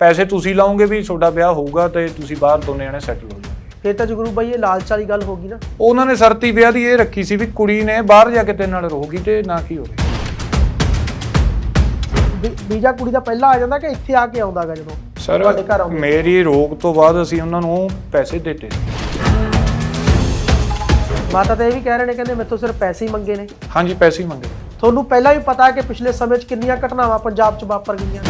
ਪੈਸੇ ਤੁਸੀਂ ਲਾਓਗੇ ਵੀ ਤੁਹਾਡਾ ਵਿਆਹ ਹੋਊਗਾ ਤੇ ਤੁਸੀਂ ਬਾਹਰ ਦੋਨੇ ਜਣੇ ਸੈਟਲ ਹੋ ਜਾਓਗੇ ਫਿਰ ਤਾਂ ਜਗਰੂ ਬਾਈ ਇਹ ਲਾਲਚ ਵਾਲੀ ਗੱਲ ਹੋ ਗਈ ਨਾ। ਉਹਨਾਂ ਨੇ ਸਰਤੀ ਵਿਆਹ ਦੀ ਇਹ ਰੱਖੀ ਸੀ ਵੀ ਕੁੜੀ ਨੇ ਬਾਹਰ ਜਾ ਕੇ ਤੇਰੇ ਨਾਲ ਰਹੂਗੀ ਤੇ ਨਾ ਕੀ ਹੋਵੇ। ਵੀ- ਵੀਜ਼ਾ ਕੁੜੀ ਦਾ ਪਹਿਲਾਂ ਆ ਜਾਂਦਾ ਕਿ ਇੱਥੇ ਆ ਕੇ ਆਉਂਦਾਗਾ ਜਦੋਂ ਸਰ ਤੁਹਾਡੇ ਘਰ ਆਉਂਦੇ? ਮੇਰੀ ਰੋਕ ਤੋਂ ਬਾਅਦ ਅਸੀਂ ਉਹਨਾਂ ਨੂੰ ਪੈਸੇ ਦਿੱਤੇ। ਮਾਤਾ ਤਾਂ ਇਹ ਵੀ ਕਹਿ ਰਹੇ ਨੇ ਕਹਿੰਦੇ ਮੇਥੋਂ ਸਿਰਫ ਪੈਸੇ ਹੀ ਮੰਗੇ ਨੇ। ਹਾਂਜੀ ਪੈਸੇ ਹੀ ਮੰਗੇ ਤੁਹਾਨੂੰ ਪਹਿਲਾਂ ਵੀ ਪਤਾ ਹੈ ਕਿ ਪਿਛਲੇ ਸਮੇਂ 'ਚ ਕਿੰਨੀਆਂ ਘਟਨਾਵਾਂ ਪੰਜਾਬ 'ਚ ਵਾਪਰ ਗਈਆਂ।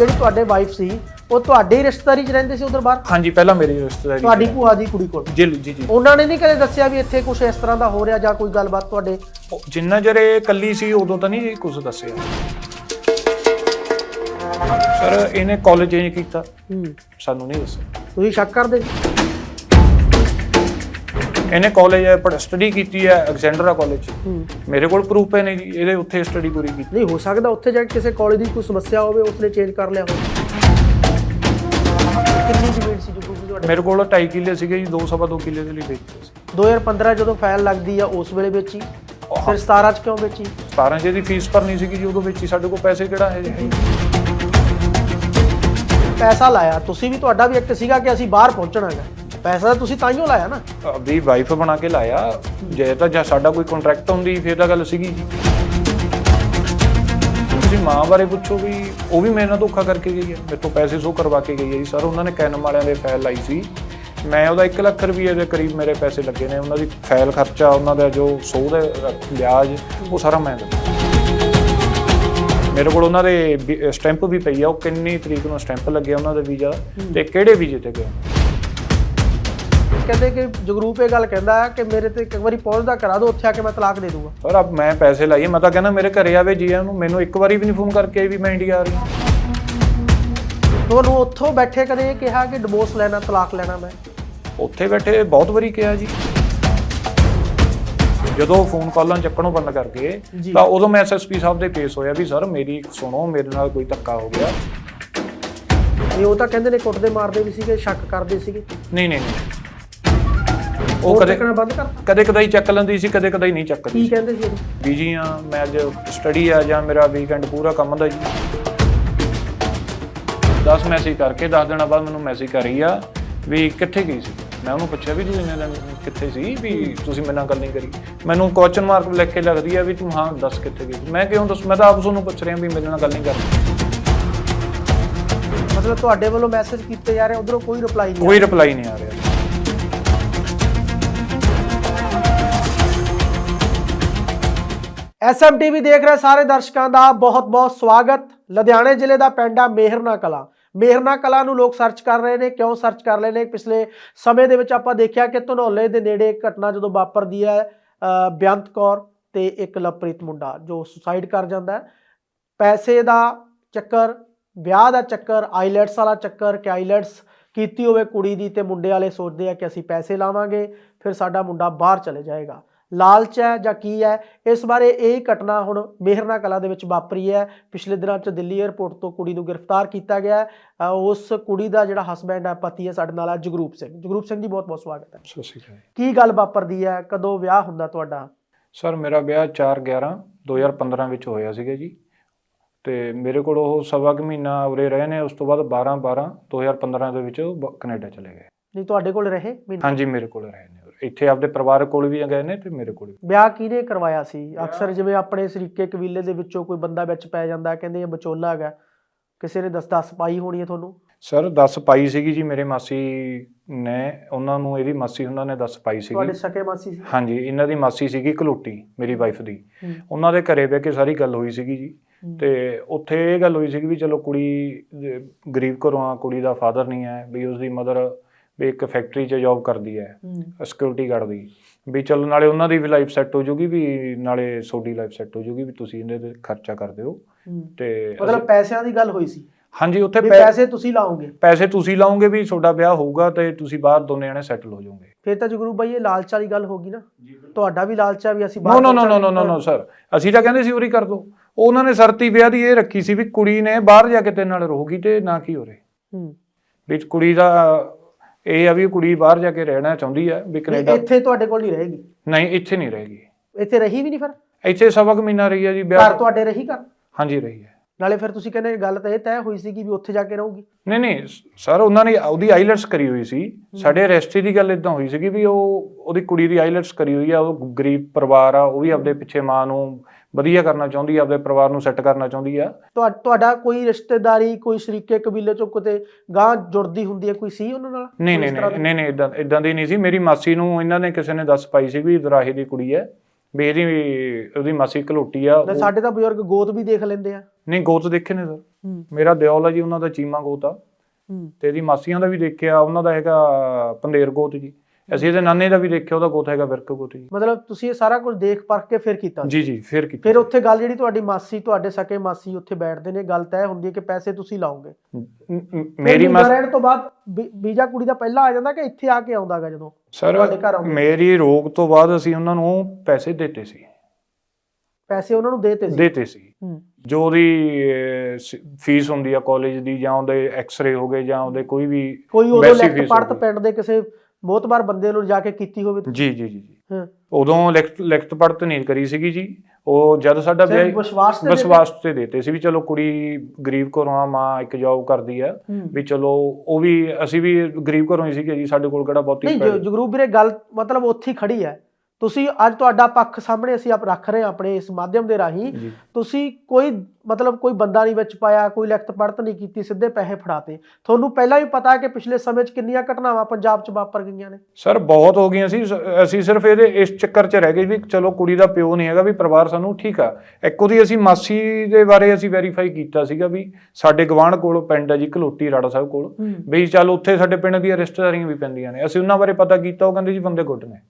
ਜਿਹੜੀ ਤੁਹਾਡੇ ਵਾਈਫ ਸੀ ਉਹ ਤੁਹਾਡੇ ਹੀ ਰਿਸ਼ਤੇਦਾਰੀ 'ਚ ਰਹਿੰਦੇ ਸੀ ਉਧਰ ਬਾਹਰ? ਹਾਂਜੀ ਪਹਿਲਾਂ ਮੇਰੀ ਰਿਸ਼ਤੇਦਾਰੀ ਤੁਹਾਡੀ ਭੂਆ ਦੀ ਕੁੜੀ ਕੋਲ? ਜੀ ਜੀ ਜੀ। ਉਹਨਾਂ ਨੇ ਨਹੀਂ ਕਦੇ ਦੱਸਿਆ ਵੀ ਇੱਥੇ ਕੁਝ ਇਸ ਤਰ੍ਹਾਂ ਦਾ ਹੋ ਰਿਹਾ ਜਾਂ ਕੋਈ ਗੱਲਬਾਤ ਤੁਹਾਡੇ? ਉਹ ਜਿੰਨਾ ਚਿਰ ਇਹ ਕੱਲੀ ਸੀ ਉਦੋਂ ਤਾਂ ਨਹੀਂ ਕੁਝ ਦੱਸਿਆ। ਸਰ ਇਹਨੇ ਕਾਲਜ ਚੇਂਜ ਕੀਤਾ। ਹੂੰ। ਸਾਨੂੰ ਨਹੀਂ ਦੱਸਿਆ। ਤੁਸੀਂ ਸ਼ੱਕ ਕਰਦੇ? ਇਹਨੇ ਕਾਲਜ ਪੜ ਸਟੱਡੀ ਕੀਤੀ ਹੈ ਅਲੈਗਜ਼ੈਂਡਰਾ ਕਾਲਜ ਹੂੰ। ਮੇਰੇ ਕੋਲ ਪ੍ਰੂਫ ਹੈ ਨੇ ਜੀ ਇਹਦੇ ਉੱਥੇ ਸਟੱਡੀ ਪੂਰੀ ਕੀਤੀ। ਨਹੀਂ ਹੋ ਸਕਦਾ ਉੱਥੇ ਜਾ ਕੇ ਕਿਸੇ ਕਾਲਜ ਦੀ ਕੋਈ ਸਮੱਸਿਆ ਹੋਵੇ ਉਸਨੇ ਚੇਂਜ ਕਰ ਲਿਆ ਹੋਵੇ। ਕਿੰਨੀ ਜ਼ਮੀਨ ਸੀ ਜੀ ਤੁਹਾਡੇ? ਮੇਰੇ ਕੋਲ 2.5 ਕਿੱਲੇ ਸੀਗੇ ਜੀ 2 ਸਵਾ 2 ਕਿੱਲੇ ਦੇ ਲਈ ਵੇਚਦੇ ਸੀ। 2015 ਜਦੋਂ ਫਾਈਲ ਲੱਗਦੀ ਆ ਉਸ ਵੇਲੇ ਵੇਚੀ। ਫਿਰ 17 ਚ ਕਿਉਂ ਵੇਚੀ? 17 ਜੇ ਦੀ ਫੀਸ ਭਰਨੀ ਸੀਗੀ ਜੀ ਉਦੋਂ ਵੇਚੀ। ਸਾਡੇ ਕੋਲ ਪੈਸੇ ਕਿਹੜਾ ਹੈ ਜੀ? ਪੈਸਾ ਲਾਇਆ। ਤੁਸੀਂ ਵੀ ਤੁਹਾਡਾ ਵੀ ਇੱਕ ਸੀਗਾ ਕਿ ਅਸੀਂ ਬਾਹਰ ਪਹੁੰਚਣਾ ਹੈ ਪੈਸਾ ਤਾਂ ਤੁਸੀਂ ਲਾਇਆ ਨਾ। ਵੀ ਵਾਈਫ ਬਣਾ ਕੇ ਲਾਇਆ। ਜੇ ਤਾਂ ਜਾਂ ਸਾਡਾ ਕੋਈ ਕੰਟਰੈਕਟ ਹੁੰਦੀ ਫਿਰ ਤਾਂ ਗੱਲ ਸੀਗੀ ਤੁਸੀਂ ਮਾਂ ਬਾਰੇ ਪੁੱਛੋ ਵੀ, ਉਹ ਵੀ ਮੇਰੇ ਨਾਲ ਧੋਖਾ ਕਰਕੇ ਗਈ ਹੈ। ਮੇਰੇ ਤੋਂ ਪੈਸੇ ਸੋ ਕਰਵਾ ਕੇ ਗਈ ਹੈ ਜੀ। ਸਰ, ਉਹਨਾਂ ਨੇ ਕੈਨਮ ਵਾਲਿਆਂ ਦੇ ਫਾਈਲ ਲਾਈ ਸੀ। ਮੈਂ ਉਹਦਾ 1 ਲੱਖ ਰੁਪਏ ਦੇ ਕਰੀਬ ਮੇਰੇ ਪੈਸੇ ਲੱਗੇ ਨੇ। ਉਹਨਾਂ ਦੀ ਫਾਈਲ ਖਰਚਾ, ਉਹਨਾਂ ਦਾ ਜੋ ਸੋ ਦਾ ਵਿਆਜ, ਉਹ ਸਾਰਾ ਮੈਂ ਦਿੱਤਾ ਮੇਰੇ ਕੋਲ ਉਹਨਾਂ ਦੇ ਸਟੈਂਪ ਵੀ ਪਈ ਆ। ਉਹ ਕਿੰਨੀ ਤਰੀਕ ਨੂੰ ਸਟੈਂਪ ਲੱਗਿਆ ਉਹਨਾਂ ਦਾ ਵੀਜ਼ਾ। ਤੇ ਕਿਹੜੇ ਵੀਜ਼ੇ ਤੇ ਗਏ ਕਹਿੰਦੇ ਕਿ ਜਗਰੂਪ ਇਹ ਗੱਲ ਕਹਿੰਦਾ ਹੈ ਕਿ ਮੇਰੇ ਤੇ ਇੱਕ ਵਾਰੀ ਪਹੁੰਚਦਾ ਕਰਾ ਦਿਓ ਉੱਥੇ ਆ ਕੇ ਮੈਂ ਤਲਾਕ ਦੇ ਦੂੰਗਾ। ਪਰ ਅਬ ਮੈਂ ਪੈਸੇ ਲਾਈਏ ਮੈਂ ਤਾਂ ਕਹਿੰਦਾ ਮੇਰੇ ਘਰੇ ਆਵੇ ਜੀ ਨੂੰ ਮੈਨੂੰ ਇੱਕ ਵਾਰੀ ਵੀ ਨਹੀਂ ਫੋਨ ਕਰਕੇ ਵੀ ਮੈਂ ਇੰਡੀਆ ਆ ਰਹੀ ਹਾਂ। ਤੁਹਾਨੂੰ ਉੱਥੋਂ ਬੈਠੇ ਕਦੇ ਇਹ ਕਿਹਾ ਕਿ ਡਿਵੋਰਸ ਲੈਣਾ ਤਲਾਕ ਲੈਣਾ ਮੈਂ? ਉੱਥੇ ਬੈਠੇ ਬਹੁਤ ਵਾਰੀ ਕਿਹਾ ਜੀ। ਜਦੋਂ ਫੋਨ ਕਾਲਾਂ ਚੱਕਣੋਂ ਬੰਦ ਕਰ ਗਏ ਜੀ। ਤਾਂ ਉਦੋਂ ਮੈਂ ਐਸਐਸਪੀ ਸਾਹਿਬ ਦੇ ਕੇਸ ਹੋਇਆ ਵੀ ਸਰ ਮੇਰੀ ਸੁਣੋ ਮੇਰੇ ਨਾਲ ਕੋਈ ਧੱਕਾ ਹੋ ਗਿਆ। ਇਹ ਉਹ ਤਾਂ ਕਹਿੰਦੇ ਨੇ ਕੁੱਟਦੇ ਮਾਰਦੇ ਵੀ ਸੀਗੇ ਸ਼ੱਕ ਕਰਦੇ ਸੀਗੇ। ਨਹੀਂ ਨਹੀਂ ਨਹੀਂ। ਉਹ ਉਹ ਕਦੇ ਚੱਕਣਾ ਬੰਦ ਕਰਤਾ ਕਦੇ ਕਦਾਈ ਚੱਕ ਲੈਂਦੀ ਸੀ ਕਦੇ ਕਦਾਈ ਨਹੀਂ ਚੱਕਦੀ ਕੀ ਕਹਿੰਦੇ ਸੀ ਉਦੋਂ? ਬੀਜੀ ਆ ਮੈਂ ਅੱਜ ਸਟੱਡੀ ਆ ਜਾਂ ਮੇਰਾ ਵੀਕਐਂਡ ਪੂਰਾ ਕੰਮ ਦਾ ਜੀ। 10 ਮੈਸੇਜ ਕਰਕੇ 10 ਦਿਨਾਂ ਬਾਅਦ ਮੈਨੂੰ ਮੈਸੇਜ ਕਰੀ ਆ ਵੀ ਕਿੱਥੇ ਗਈ ਸੀ? ਮੈਂ ਉਹਨੂੰ ਪੁੱਛਿਆ ਵੀ ਤੂੰ ਇੰਨੇ ਦਿਨ ਕਿੱਥੇ ਸੀ? ਵੀ ਤੁਸੀਂ ਮੇਰੇ ਨਾਲ ਗੱਲ ਨਹੀਂ ਕਰੀ। ਮੈਨੂੰ ਕੁਐਸਚਨ ਮਾਰਕ ਲਿਖ ਕੇ ਲੱਗਦੀ ਆ ਵੀ ਤੂੰ ਹਾਂ ਦੱਸ ਕਿੱਥੇ ਗਈ ਸੀ। ਮੈਂ ਕਿਉਂ ਦੱਸ ਮੈਂ ਤਾਂ ਆਪ ਤੁਹਾਨੂੰ ਪੁੱਛ ਰਿਹਾ ਵੀ ਮੇਰੇ ਨਾਲ ਗੱਲ ਨਹੀਂ ਕਰਦੀ ਮਤਲਬ ਤੁਹਾਡੇ ਵੱਲੋਂ ਮੈਸੇਜ ਕੀਤੇ ਜਾ ਰਹੇ ਉਧਰੋਂ ਕੋਈ ਰਿਪਲਾਈ ਨਹੀਂ ਕੋਈ ਰਿਪਲਾਈ ਨਹੀਂ ਆ ਰਿਹਾ। ਐਸਐਮਟੀਵੀ ਦੇਖ ਰਹੇ ਸਾਰੇ ਦਰਸ਼ਕਾਂ ਦਾ ਬਹੁਤ-ਬਹੁਤ ਸਵਾਗਤ। ਲੁਧਿਆਣੇ ਜ਼ਿਲ੍ਹੇ ਦਾ ਪਿੰਡ ਆ ਮੇਹਰਨਾ ਕਲਾ। ਮੇਹਰਨਾ ਕਲਾ ਨੂੰ ਲੋਕ ਸਰਚ ਕਰ ਰਹੇ ਨੇ ਕਿਉਂ ਸਰਚ ਕਰ ਰਹੇ ਨੇ? ਪਿਛਲੇ ਸਮੇਂ ਦੇ ਵਿੱਚ ਆਪਾਂ ਦੇਖਿਆ ਕਿ ਧਨੌਲੇ ਦੇ ਨੇੜੇ ਇੱਕ ਘਟਨਾ ਜਦੋਂ ਵਾਪਰਦੀ ਹੈ ਅ, ਬੇਅੰਤ ਕੌਰ ਤੇ ਇੱਕ ਲਵਪ੍ਰੀਤ ਮੁੰਡਾ ਜੋ ਸੁਸਾਈਡ ਕਰ ਜਾਂਦਾ ਹੈ। ਪੈਸੇ ਦਾ ਚੱਕਰ ਵਿਆਹ ਦਾ ਚੱਕਰ ਆਈਲੈਟਸ ਵਾਲਾ ਚੱਕਰ ਕਿ ਆਈਲੈਟਸ ਕੀਤੀ ਹੋਵੇ ਕੁੜੀ ਦੀ ਤੇ ਮੁੰਡੇ ਵਾਲੇ ਸੋਚਦੇ ਆ ਕਿ ਅਸੀਂ ਪੈਸੇ ਲਾਵਾਂਗੇ ਫਿਰ ਸਾਡਾ ਮੁੰਡਾ ਬਾਹਰ ਚਲੇ ਜਾਏਗਾ। ਲਾਲਚ ਹੈ ਜਾਂ ਕੀ ਹੈ ਇਸ ਬਾਰੇ ਇਹ ਘਟਨਾ ਹੁਣ ਮੇਹਰਨਾ ਕਲਾ ਦੇ ਵਿੱਚ ਵਾਪਰੀ ਹੈ। ਪਿਛਲੇ ਦਿਨਾਂ 'ਚ ਦਿੱਲੀ 에ਅਰਪੋਰਟ ਤੋਂ ਕੁੜੀ ਨੂੰ ਗ੍ਰਿਫਤਾਰ ਕੀਤਾ ਗਿਆ ਉਸ ਕੁੜੀ ਦਾ ਜਿਹੜਾ ਹਸਬੈਂਡ ਹੈ ਪਤੀ ਹੈ ਸਾਡੇ ਨਾਲ ਹੈ ਜਗਰੂਪ ਸਿੰਘ। ਜਗਰੂਪ ਸਿੰਘ ਜੀ ਬਹੁਤ ਬਹੁਤ ਸਵਾਗਤ ਹੈ। ਸਤਿ ਸ਼੍ਰੀ ਅਕਾਲ। ਕੀ ਗੱਲ ਵਾਪਰਦੀ ਹੈ? ਕਦੋਂ ਵਿਆਹ ਹੁੰਦਾ ਤੁਹਾਡਾ? ਸਰ ਮੇਰਾ ਵਿਆਹ 4 11 2015 ਵਿੱਚ ਹੋਇਆ ਸੀਗਾ ਜੀ। ਤੇ ਮੇਰੇ ਕੋਲ ਉਹ ਸਵਾ ਕੁ ਮਹੀਨਾ ਉਰੇ ਰਹੇ ਨੇ ਉਸ ਤੋਂ ਬਾਅਦ 12 12 2015 ਦੇ ਵਿੱਚ ਕੈਨੇਡਾ ਚਲੇ ਗਏ। ਨਹੀਂ ਤੁਹਾਡੇ ਕੋਲ ਰਹੇ? ਹਾਂਜੀ ਮੇਰੇ ਕੋਲ ਰਹੇ ਨੇ। ਇੱਥੇ ਆਪਦੇ ਪਰਿਵਾਰ ਕੋਲ ਵੀ ਗਏ ਨੇ ਤੇ ਮੇਰੇ ਕੋਲ ਵਿਆਹ ਕਿਹਨੇ ਕਰਵਾਇਆ ਸੀ? ਅਕਸਰ ਜਿਵੇਂ ਆਪਣੇ ਸਰੀਕੇ ਕਬੀਲੇ ਦੇ ਵਿੱਚੋਂ ਕੋਈ ਬੰਦਾ ਵਿੱਚ ਪੈ ਜਾਂਦਾ ਕਹਿੰਦੇ ਇਹ ਵਿਚੋਲਾ ਹੈਗਾ। ਕਿਸੇ ਨੇ ਦਸ ਦਸ ਪਾਈ ਹੋਣੀ ਹੈ ਤੁਹਾਨੂੰ? ਸਰ 10 ਪਾਈ ਸੀਗੀ ਜੀ ਮੇਰੇ ਮਾਸੀ ਨੇ ਉਹਨਾਂ ਨੂੰ ਇਹਦੀ ਮਾਸੀ ਉਹਨਾਂ ਨੇ 10 ਪਾਈ ਤੁਹਾਡੇ ਸੀਗੀ ਸਕੇ ਮਾਸੀ ਸੀ? ਹਾਂਜੀ ਇਹਨਾਂ ਦੀ ਮਾਸੀ ਸੀਗੀ ਕਲੋਟੀ ਮੇਰੀ ਵਾਈਫ ਦੀ। ਉਹਨਾਂ ਦੇ ਘਰੇ ਬਹਿ ਕੇ ਸਾਰੀ ਗੱਲ ਹੋਈ ਸੀਗੀ ਜੀ। ਤੇ ਉੱਥੇ ਇਹ ਗੱਲ ਹੋਈ ਸੀ ਵੀ ਚਲੋ ਕੁੜੀ ਦੇ ਗਰੀਬ ਘਰੋਂ ਆ ਕੁੜੀ ਦਾ ਫਾਦਰ ਨਹੀਂ ਹੈ ਵੀ ਉਸਦੀ ਮਦਰ ਵੀ ਇੱਕ ਫੈਕਟਰੀ 'ਚ ਜੌਬ ਕਰਦੀ ਹੈ ਸਿਕਿਉਰਿਟੀ ਗਾਰਡ ਦੀ। ਵੀ ਚਲੋ ਨਾਲੇ ਉਹਨਾਂ ਦੀ ਵੀ ਲਾਈਫ ਸੈੱਟ ਹੋ ਜੂਗੀ ਵੀ ਨਾਲੇ ਤੁਹਾਡੀ ਲਾਈਫ ਸੈੱਟ ਹੋ ਜੂਗੀ ਵੀ ਤੁਸੀਂ ਇਹਦੇ ਤੇ ਖਰਚਾ ਕਰ ਦਿਓ ਹੂੰ। ਤੇ ਮਤਲਬ ਪੈਸਿਆਂ ਦੀ ਗੱਲ ਹੋਈ ਸੀ। ਹਾਂਜੀ ਉੱਥੇ ਪੈਸੇ ਤੁਸੀਂ ਲਾਓਗੇ। ਪੈਸੇ ਤੁਸੀਂ ਲਾਓਗੇ ਵੀ ਤੁਹਾਡਾ ਵਿਆਹ ਹੋਊਗਾ ਤੇ ਤੁਸੀਂ ਬਾਹਰ ਦੋਨੇ ਜਣੇ ਸੈਟਲ ਹੋ ਜਾਓਗੇ। ਫਿਰ ਤਾਂ ਜਗਰੂ ਬਾਈ ਇਹ ਲਾਲਚ ਵਾਲੀ ਗੱਲ ਹੋ ਗਈ ਨਾ। ਤੁਹਾਡਾ ਵੀ ਲਾਲਚ ਆ ਵੀ ਅਸੀਂ ਨੋ ਨੋ ਨੋ ਨੋ ਨੋ ਨੋ ਸਰ ਅਸੀਂ ਤਾਂ ਕਹਿੰਦੇ ਸੀ ਉਰੀ ਕਰ ਦੋ। ਉਹਨਾਂ ਨੇ ਸਰਤੀ ਵਿਆਹ ਦੀ ਇਹ ਰੱਖੀ ਸੀ ਵੀ ਕੁੜੀ ਨੇ ਬਾਹਰ ਜਾ ਕੇ ਤੇਰੇ ਨਾਲ ਰਹੂਗੀ ਤੇ ਨਾ ਕੀ ਹੋਰੇ ਹੂੰ। ਵੀ ਕੁੜੀ ਦਾ ਇਹ ਆ ਵੀ ਕੁੜੀ ਬਾਹਰ ਜਾ ਕੇ ਰਹਿਣਾ ਚਾਹੁੰਦੀ ਹੈ ਵੀ ਕੈਨੇਡਾ ਇੱਥੇ ਤੁਹਾਡੇ ਕੋਲ ਨਹੀਂ ਰਹੇਗੀ? ਨਹੀਂ ਇੱਥੇ ਨਹੀਂ ਰਹੇਗੀ। ਇੱਥੇ ਰਹੀ ਵੀ ਨਹੀਂ ਫਿਰ? ਇੱਥੇ ਸਵਾ ਕੁ ਮਹੀਨਾ ਰਹੀ ਹੈ ਜੀ ਘਰ ਤੁਹਾਡੇ ਰਹੀ ਘਰ? ਹਾਂਜੀ ਰਹੀ ਹੈ ਨਾਲੇ ਫਿਰ ਤੁਸੀਂ ਕਹਿੰਦੇ ਗੱਲ ਤਾਂ ਇਹ ਤੈਅ ਹੋਈ ਸੀ ਕਿ ਵੀ ਉੱਥੇ ਜਾ ਕੇ ਰਹੂਗੀ। ਨਹੀਂ ਨਹੀਂ ਸਰ ਉਹਨਾਂ ਨੇ ਉਹਦੀ ਆਈਲੈਟਸ ਕਰੀ ਹੋਈ ਸੀ। ਸਾਡੇ ਰੈਸਟੀ ਦੀ ਗੱਲ ਇਦਾਂ ਹੋਈ ਸੀਗੀ ਵੀ ਉਹ ਉਹਦੀ ਕੁੜੀ ਦੀ ਆਈਲੈਟਸ ਕਰੀ ਹੋਈ ਆ ਉਹ ਗਰੀਬ ਪਰਿਵਾਰ ਆ ਉਹ ਵੀ ਆਪਦੇ ਪਿੱਛੇ ਮਾਂ ਨੂੰ ਵਧੀਆ ਕਰਨਾ ਚਾਹੁੰਦੀ ਆ ਆਪਦੇ ਪਰਿਵਾਰ ਨੂੰ ਸੈੱਟ ਕਰਨਾ ਚਾਹੁੰਦੀ ਆ। ਤੁਹਾ- ਤੁਹਾਡਾ ਕੋਈ ਰਿਸ਼ਤੇਦਾਰੀ ਕੋਈ ਸ਼ਰੀਕੇ ਕਬੀਲੇ ਚੋਂ ਕਿਤੇ ਗਾਂ ਜੁੜਦੀ ਹੁੰਦੀ ਹੈ ਕੋਈ ਸੀ ਉਹਨਾਂ ਨਾਲ? ਨਹੀਂ ਨਹੀਂ ਨਹੀਂ ਨਹੀਂ ਇਦਾਂ ਇਦਾਂ ਦੀ ਨਹੀਂ ਸੀ। ਮੇਰੀ ਮਾਸੀ ਨੂੰ ਇਹਨਾਂ ਨੇ ਕਿਸੇ ਨੇ ਦੱਸ ਪਾਈ ਸੀ ਵੀ ਦਰਾਹੇ ਦੀ ਕੁੜੀ ਹੈ ਵੀ ਇਹਦੀ ਉਹਦੀ ਮਾਸੀ ਘਲੋਟੀ ਆ ਸਾਡੇ ਤਾਂ ਬਜ਼ੁਰਗ ਗੋਤ ਵੀ ਦੇਖ ਲੈਂਦੇ ਆ। ਨਹੀਂ ਗੋਤ ਦੇਖੇ ਨੇ ਸਰ। ਮੇਰਾ ਦਿਓਲ ਆ ਜੀ ਉਹਨਾਂ ਦਾ ਚੀਮਾ ਗੋਤ ਆ। ਤੇ ਇਹਦੀ ਮਾਸੀਆਂ ਦਾ ਵੀ ਦੇਖਿਆ ਉਹਨਾਂ ਦਾ ਹੈਗਾ ਪੰਦੇਰ ਗੋਤ ਜੀ। ਅਸੀਂ ਇਹਦੇ ਨਾਨੇ ਦਾ ਵੀ ਦੇਖਿਆ ਉਹਦਾ ਗੋਤ ਹੈਗਾ ਵਿਰਕ ਗੋਤ ਜੀ। ਮਤਲਬ ਤੁਸੀਂ ਇਹ ਸਾਰਾ ਕੁਝ ਦੇਖ ਪਰਖ ਕੇ ਫਿਰ ਕੀਤਾ ਜੀ ਜੀ ਫਿਰ ਕੀ ਫਿਰ ਉੱਥੇ ਗੱਲ ਜਿਹੜੀ ਤੁਹਾਡੀ ਮਾਸੀ ਤੁਹਾਡੇ ਸਕੇ ਮਾਸੀ ਉੱਥੇ ਬੈਠਦੇ ਨੇ ਗੱਲ ਤੈਅ ਹੁੰਦੀ ਹੈ ਕਿ ਪੈਸੇ ਤੁਸੀਂ ਲਾਓਗੇ। ਮੇਰੀ ਮਾਸ ਰਹਿਣ ਤੋਂ ਬਾਅਦ ਵੀਜ਼ਾ ਕੁੜੀ ਦਾ ਪਹਿਲਾਂ ਆ ਜਾਂਦਾ ਕਿ ਇੱਥੇ ਆ ਕੇ ਆਉਂਦਾਗਾ ਜਦੋਂ ਸਰ ਤੁਹਾਡੇ ਘਰ ਆਉਂਦੇ? ਮੇਰੀ ਰੋਗ ਤੋਂ ਬਾਅਦ ਅਸੀਂ ਉਹਨਾਂ ਨੂੰ ਪੈਸੇ ਦਿੱਤੇ ਸੀ। ਪੈਸੇ ਉਹਨਾਂ ਨੂੰ ਦੇਤੇ ਸੀ? ਦਿੱਤੇ ਸੀ। ਜੋ ਉਹਦੀ ਫੀਸ ਹੁੰਦੀ ਆ ਕਾਲਜ ਦੀ ਜਾਂ ਉਹਦੇ ਐਕਸ-ਰੇ ਹੋ ਗਏ ਜਾਂ ਉਹਦੇ ਕੋਈ ਵੀ ਕੋਈ ਵੈਸੀ ਲੈਕਟ ਪੜਤ। ਪਿੰਡ ਦੇ ਕਿਸੇ ਮੋਤਬਾਰ ਬੰਦੇ ਨੂੰ ਜਾ ਕੇ ਕੀਤੀ ਹੋਵੇ ਜੀ ਜੀ ਜੀ ਹਾਂ। ਉਦੋਂ ਲਿਖਤ ਲਿਖਤ ਪੜਤ ਨਹੀਂ ਕਰੀ ਸੀਗੀ ਜੀ। ਉਹ ਜਦ ਸਾਡਾ ਵਿਆਹ ਵਿਸ਼ਵਾਸ ਤੇ ਦੇਤੇ? ਸੀ ਵੀ ਚਲੋ ਕੁੜੀ ਗਰੀਬ ਘਰੋਂ ਆ ਮਾਂ ਇੱਕ ਜੌਬ ਕਰਦੀ ਆ। ਵੀ ਚਲੋ ਉਹ ਵੀ ਅਸੀਂ ਵੀ ਗਰੀਬ ਘਰੋਂ ਹੀ ਸੀਗੇ ਜੀ ਸਾਡੇ ਕੋਲ ਕਿਹੜਾ ਬਹੁਤੀ ਨਹੀਂ ਜਗਰੂਪ ਵੀਰੇ ਗੱਲ ਮਤਲਬ ਉੱਥੇ ਹੀ ਖੜੀ ਹੈ ਤੁਸੀਂ ਅੱਜ ਤੁਹਾਡਾ ਪੱਖ ਸਾਹਮਣੇ ਅਸੀਂ ਆਪ ਰੱਖ ਰਹੇ ਹਾਂ ਆਪਣੇ ਇਸ ਮਾਧਿਅਮ ਦੇ ਰਾਹੀਂ। ਤੁਸੀਂ ਕੋਈ ਮਤਲਬ ਕੋਈ ਬੰਦਾ ਨਹੀਂ ਵਿੱਚ ਪਾਇਆ ਕੋਈ ਲਿਖਤ ਪੜਤ ਨਹੀਂ ਕੀਤੀ ਸਿੱਧੇ ਪੈਸੇ ਫੜਾਤੇ। ਤੁਹਾਨੂੰ ਪਹਿਲਾਂ ਵੀ ਪਤਾ ਹੈ ਕਿ ਪਿਛਲੇ ਸਮੇਂ 'ਚ ਕਿੰਨੀਆਂ ਘਟਨਾਵਾਂ ਪੰਜਾਬ 'ਚ ਵਾਪਰ ਗਈਆਂ ਨੇ। ਸਰ ਬਹੁਤ ਹੋ ਗਈਆਂ ਸੀ। ਅਸੀਂ ਸਿਰਫ ਇਹਦੇ ਇਸ ਚੱਕਰ 'ਚ ਰਹਿ ਗਏ ਵੀ ਚਲੋ ਕੁੜੀ ਦਾ ਪਿਓ ਨਹੀਂ ਹੈਗਾ ਵੀ ਪਰਿਵਾਰ ਸਾਨੂੰ ਠੀਕ ਆ। ਇੱਕ ਉਹਦੀ ਅਸੀਂ ਮਾਸੀ ਦੇ ਬਾਰੇ ਅਸੀਂ ਵੈਰੀਫਾਈ ਕੀਤਾ ਸੀਗਾ ਵੀ ਸਾਡੇ ਗਵਾਂਢ ਕੋਲ ਪਿੰਡ ਹੈ ਜੀ ਘਲੋਟੀ ਰਾੜਾ ਸਾਹਿਬ ਕੋਲ। ਵੀ ਚੱਲ ਉੱਥੇ ਸਾਡੇ ਪਿੰਡ ਦੀਆਂ ਰਿਸ਼ਤੇਦਾਰੀਆਂ ਵੀ ਪੈਂਦੀਆਂ ਨੇ। ਅਸੀਂ ਉਹਨਾਂ ਬਾਰੇ ਪਤਾ ਕੀਤਾ ਉਹ ਕਹਿੰਦੇ ਜੀ ਬੰਦੇ ਗੁੱਡ ਨੇ।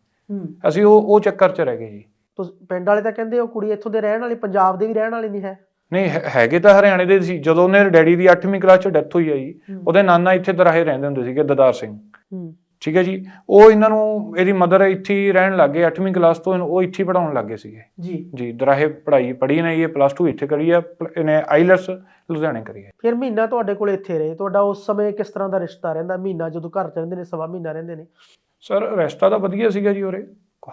ਅਸੀਂ ਉਹ ਉਹ ਚੱਕਰ 'ਚ ਰਹਿ ਗਏ ਜੀ। ਤੁਸੀਂ ਪਿੰਡ ਵਾਲੇ ਤਾਂ ਕਹਿੰਦੇ ਉਹ ਕੁੜੀ ਇੱਥੋਂ ਦੇ ਰਹਿਣ ਵਾਲੀ ਪੰਜਾਬ ਦੇ ਵੀ ਰਹਿਣ ਵਾਲੀ ਨਹੀਂ ਹੈ। ਨਹੀਂ ਹੈਗੇ ਤਾਂ ਹਰਿਆਣੇ ਦੇ ਸੀ। ਜਦੋਂ ਉਹਨੇ ਡੈਡੀ ਦੀ 8ਵੀਂ ਕਲਾਸ 'ਚ ਡੈਥ ਹੋਈ ਆ ਜੀ। ਉਹਦੇ ਨਾਨਾ ਇੱਥੇ ਦਰਾਹੇ ਰਹਿੰਦੇ ਹੁੰਦੇ ਸੀਗੇ ਦਦਾਰ ਸਿੰਘ। ਹੂੰ। ਠੀਕ ਹੈ ਜੀ? ਉਹ ਇਹਨਾਂ ਨੂੰ ਇਹਦੀ ਮਦਰ ਇੱਥੇ ਹੀ ਰਹਿਣ ਲੱਗ ਗਏ 8ਵੀਂ ਕਲਾਸ ਤੋਂ ਉਹ ਇੱਥੇ ਪੜਾਉਣ ਲੱਗ ਗਏ ਸੀਗੇ। ਜੀ। ਜੀ ਦਰਾਹੇ ਪੜ੍ਹਾਈ ਪੜ੍ਹੀ ਨੇ ਇਹ ਪਲੱਸ 2 ਇੱਥੇ ਕਰੀ ਆ ਇਹਨੇ ਆਈਲੈਟਸ ਲੁਧਿਆਣੇ ਕਰੀ ਹੈ ਫਿਰ ਮਹੀਨਾ ਤੁਹਾਡੇ ਕੋਲ ਇੱਥੇ ਰਹੇ। ਤੁਹਾਡਾ ਉਸ ਸਮੇਂ ਕਿਸ ਤਰ੍ਹਾਂ ਦਾ ਰਿਸ਼ਤਾ ਰਹਿੰਦਾ? ਮਹੀਨਾ ਜਦੋਂ ਘਰ ਚ ਰਹਿੰਦੇ ਨੇ ਸਵਾ ਮਹੀਨਾ ਰਹਿੰਦੇ ਨੇ। ਸਰ ਰਸਤਾ ਤਾਂ ਵਧੀਆ ਸੀਗਾ ਜੀ ਉਰੇ।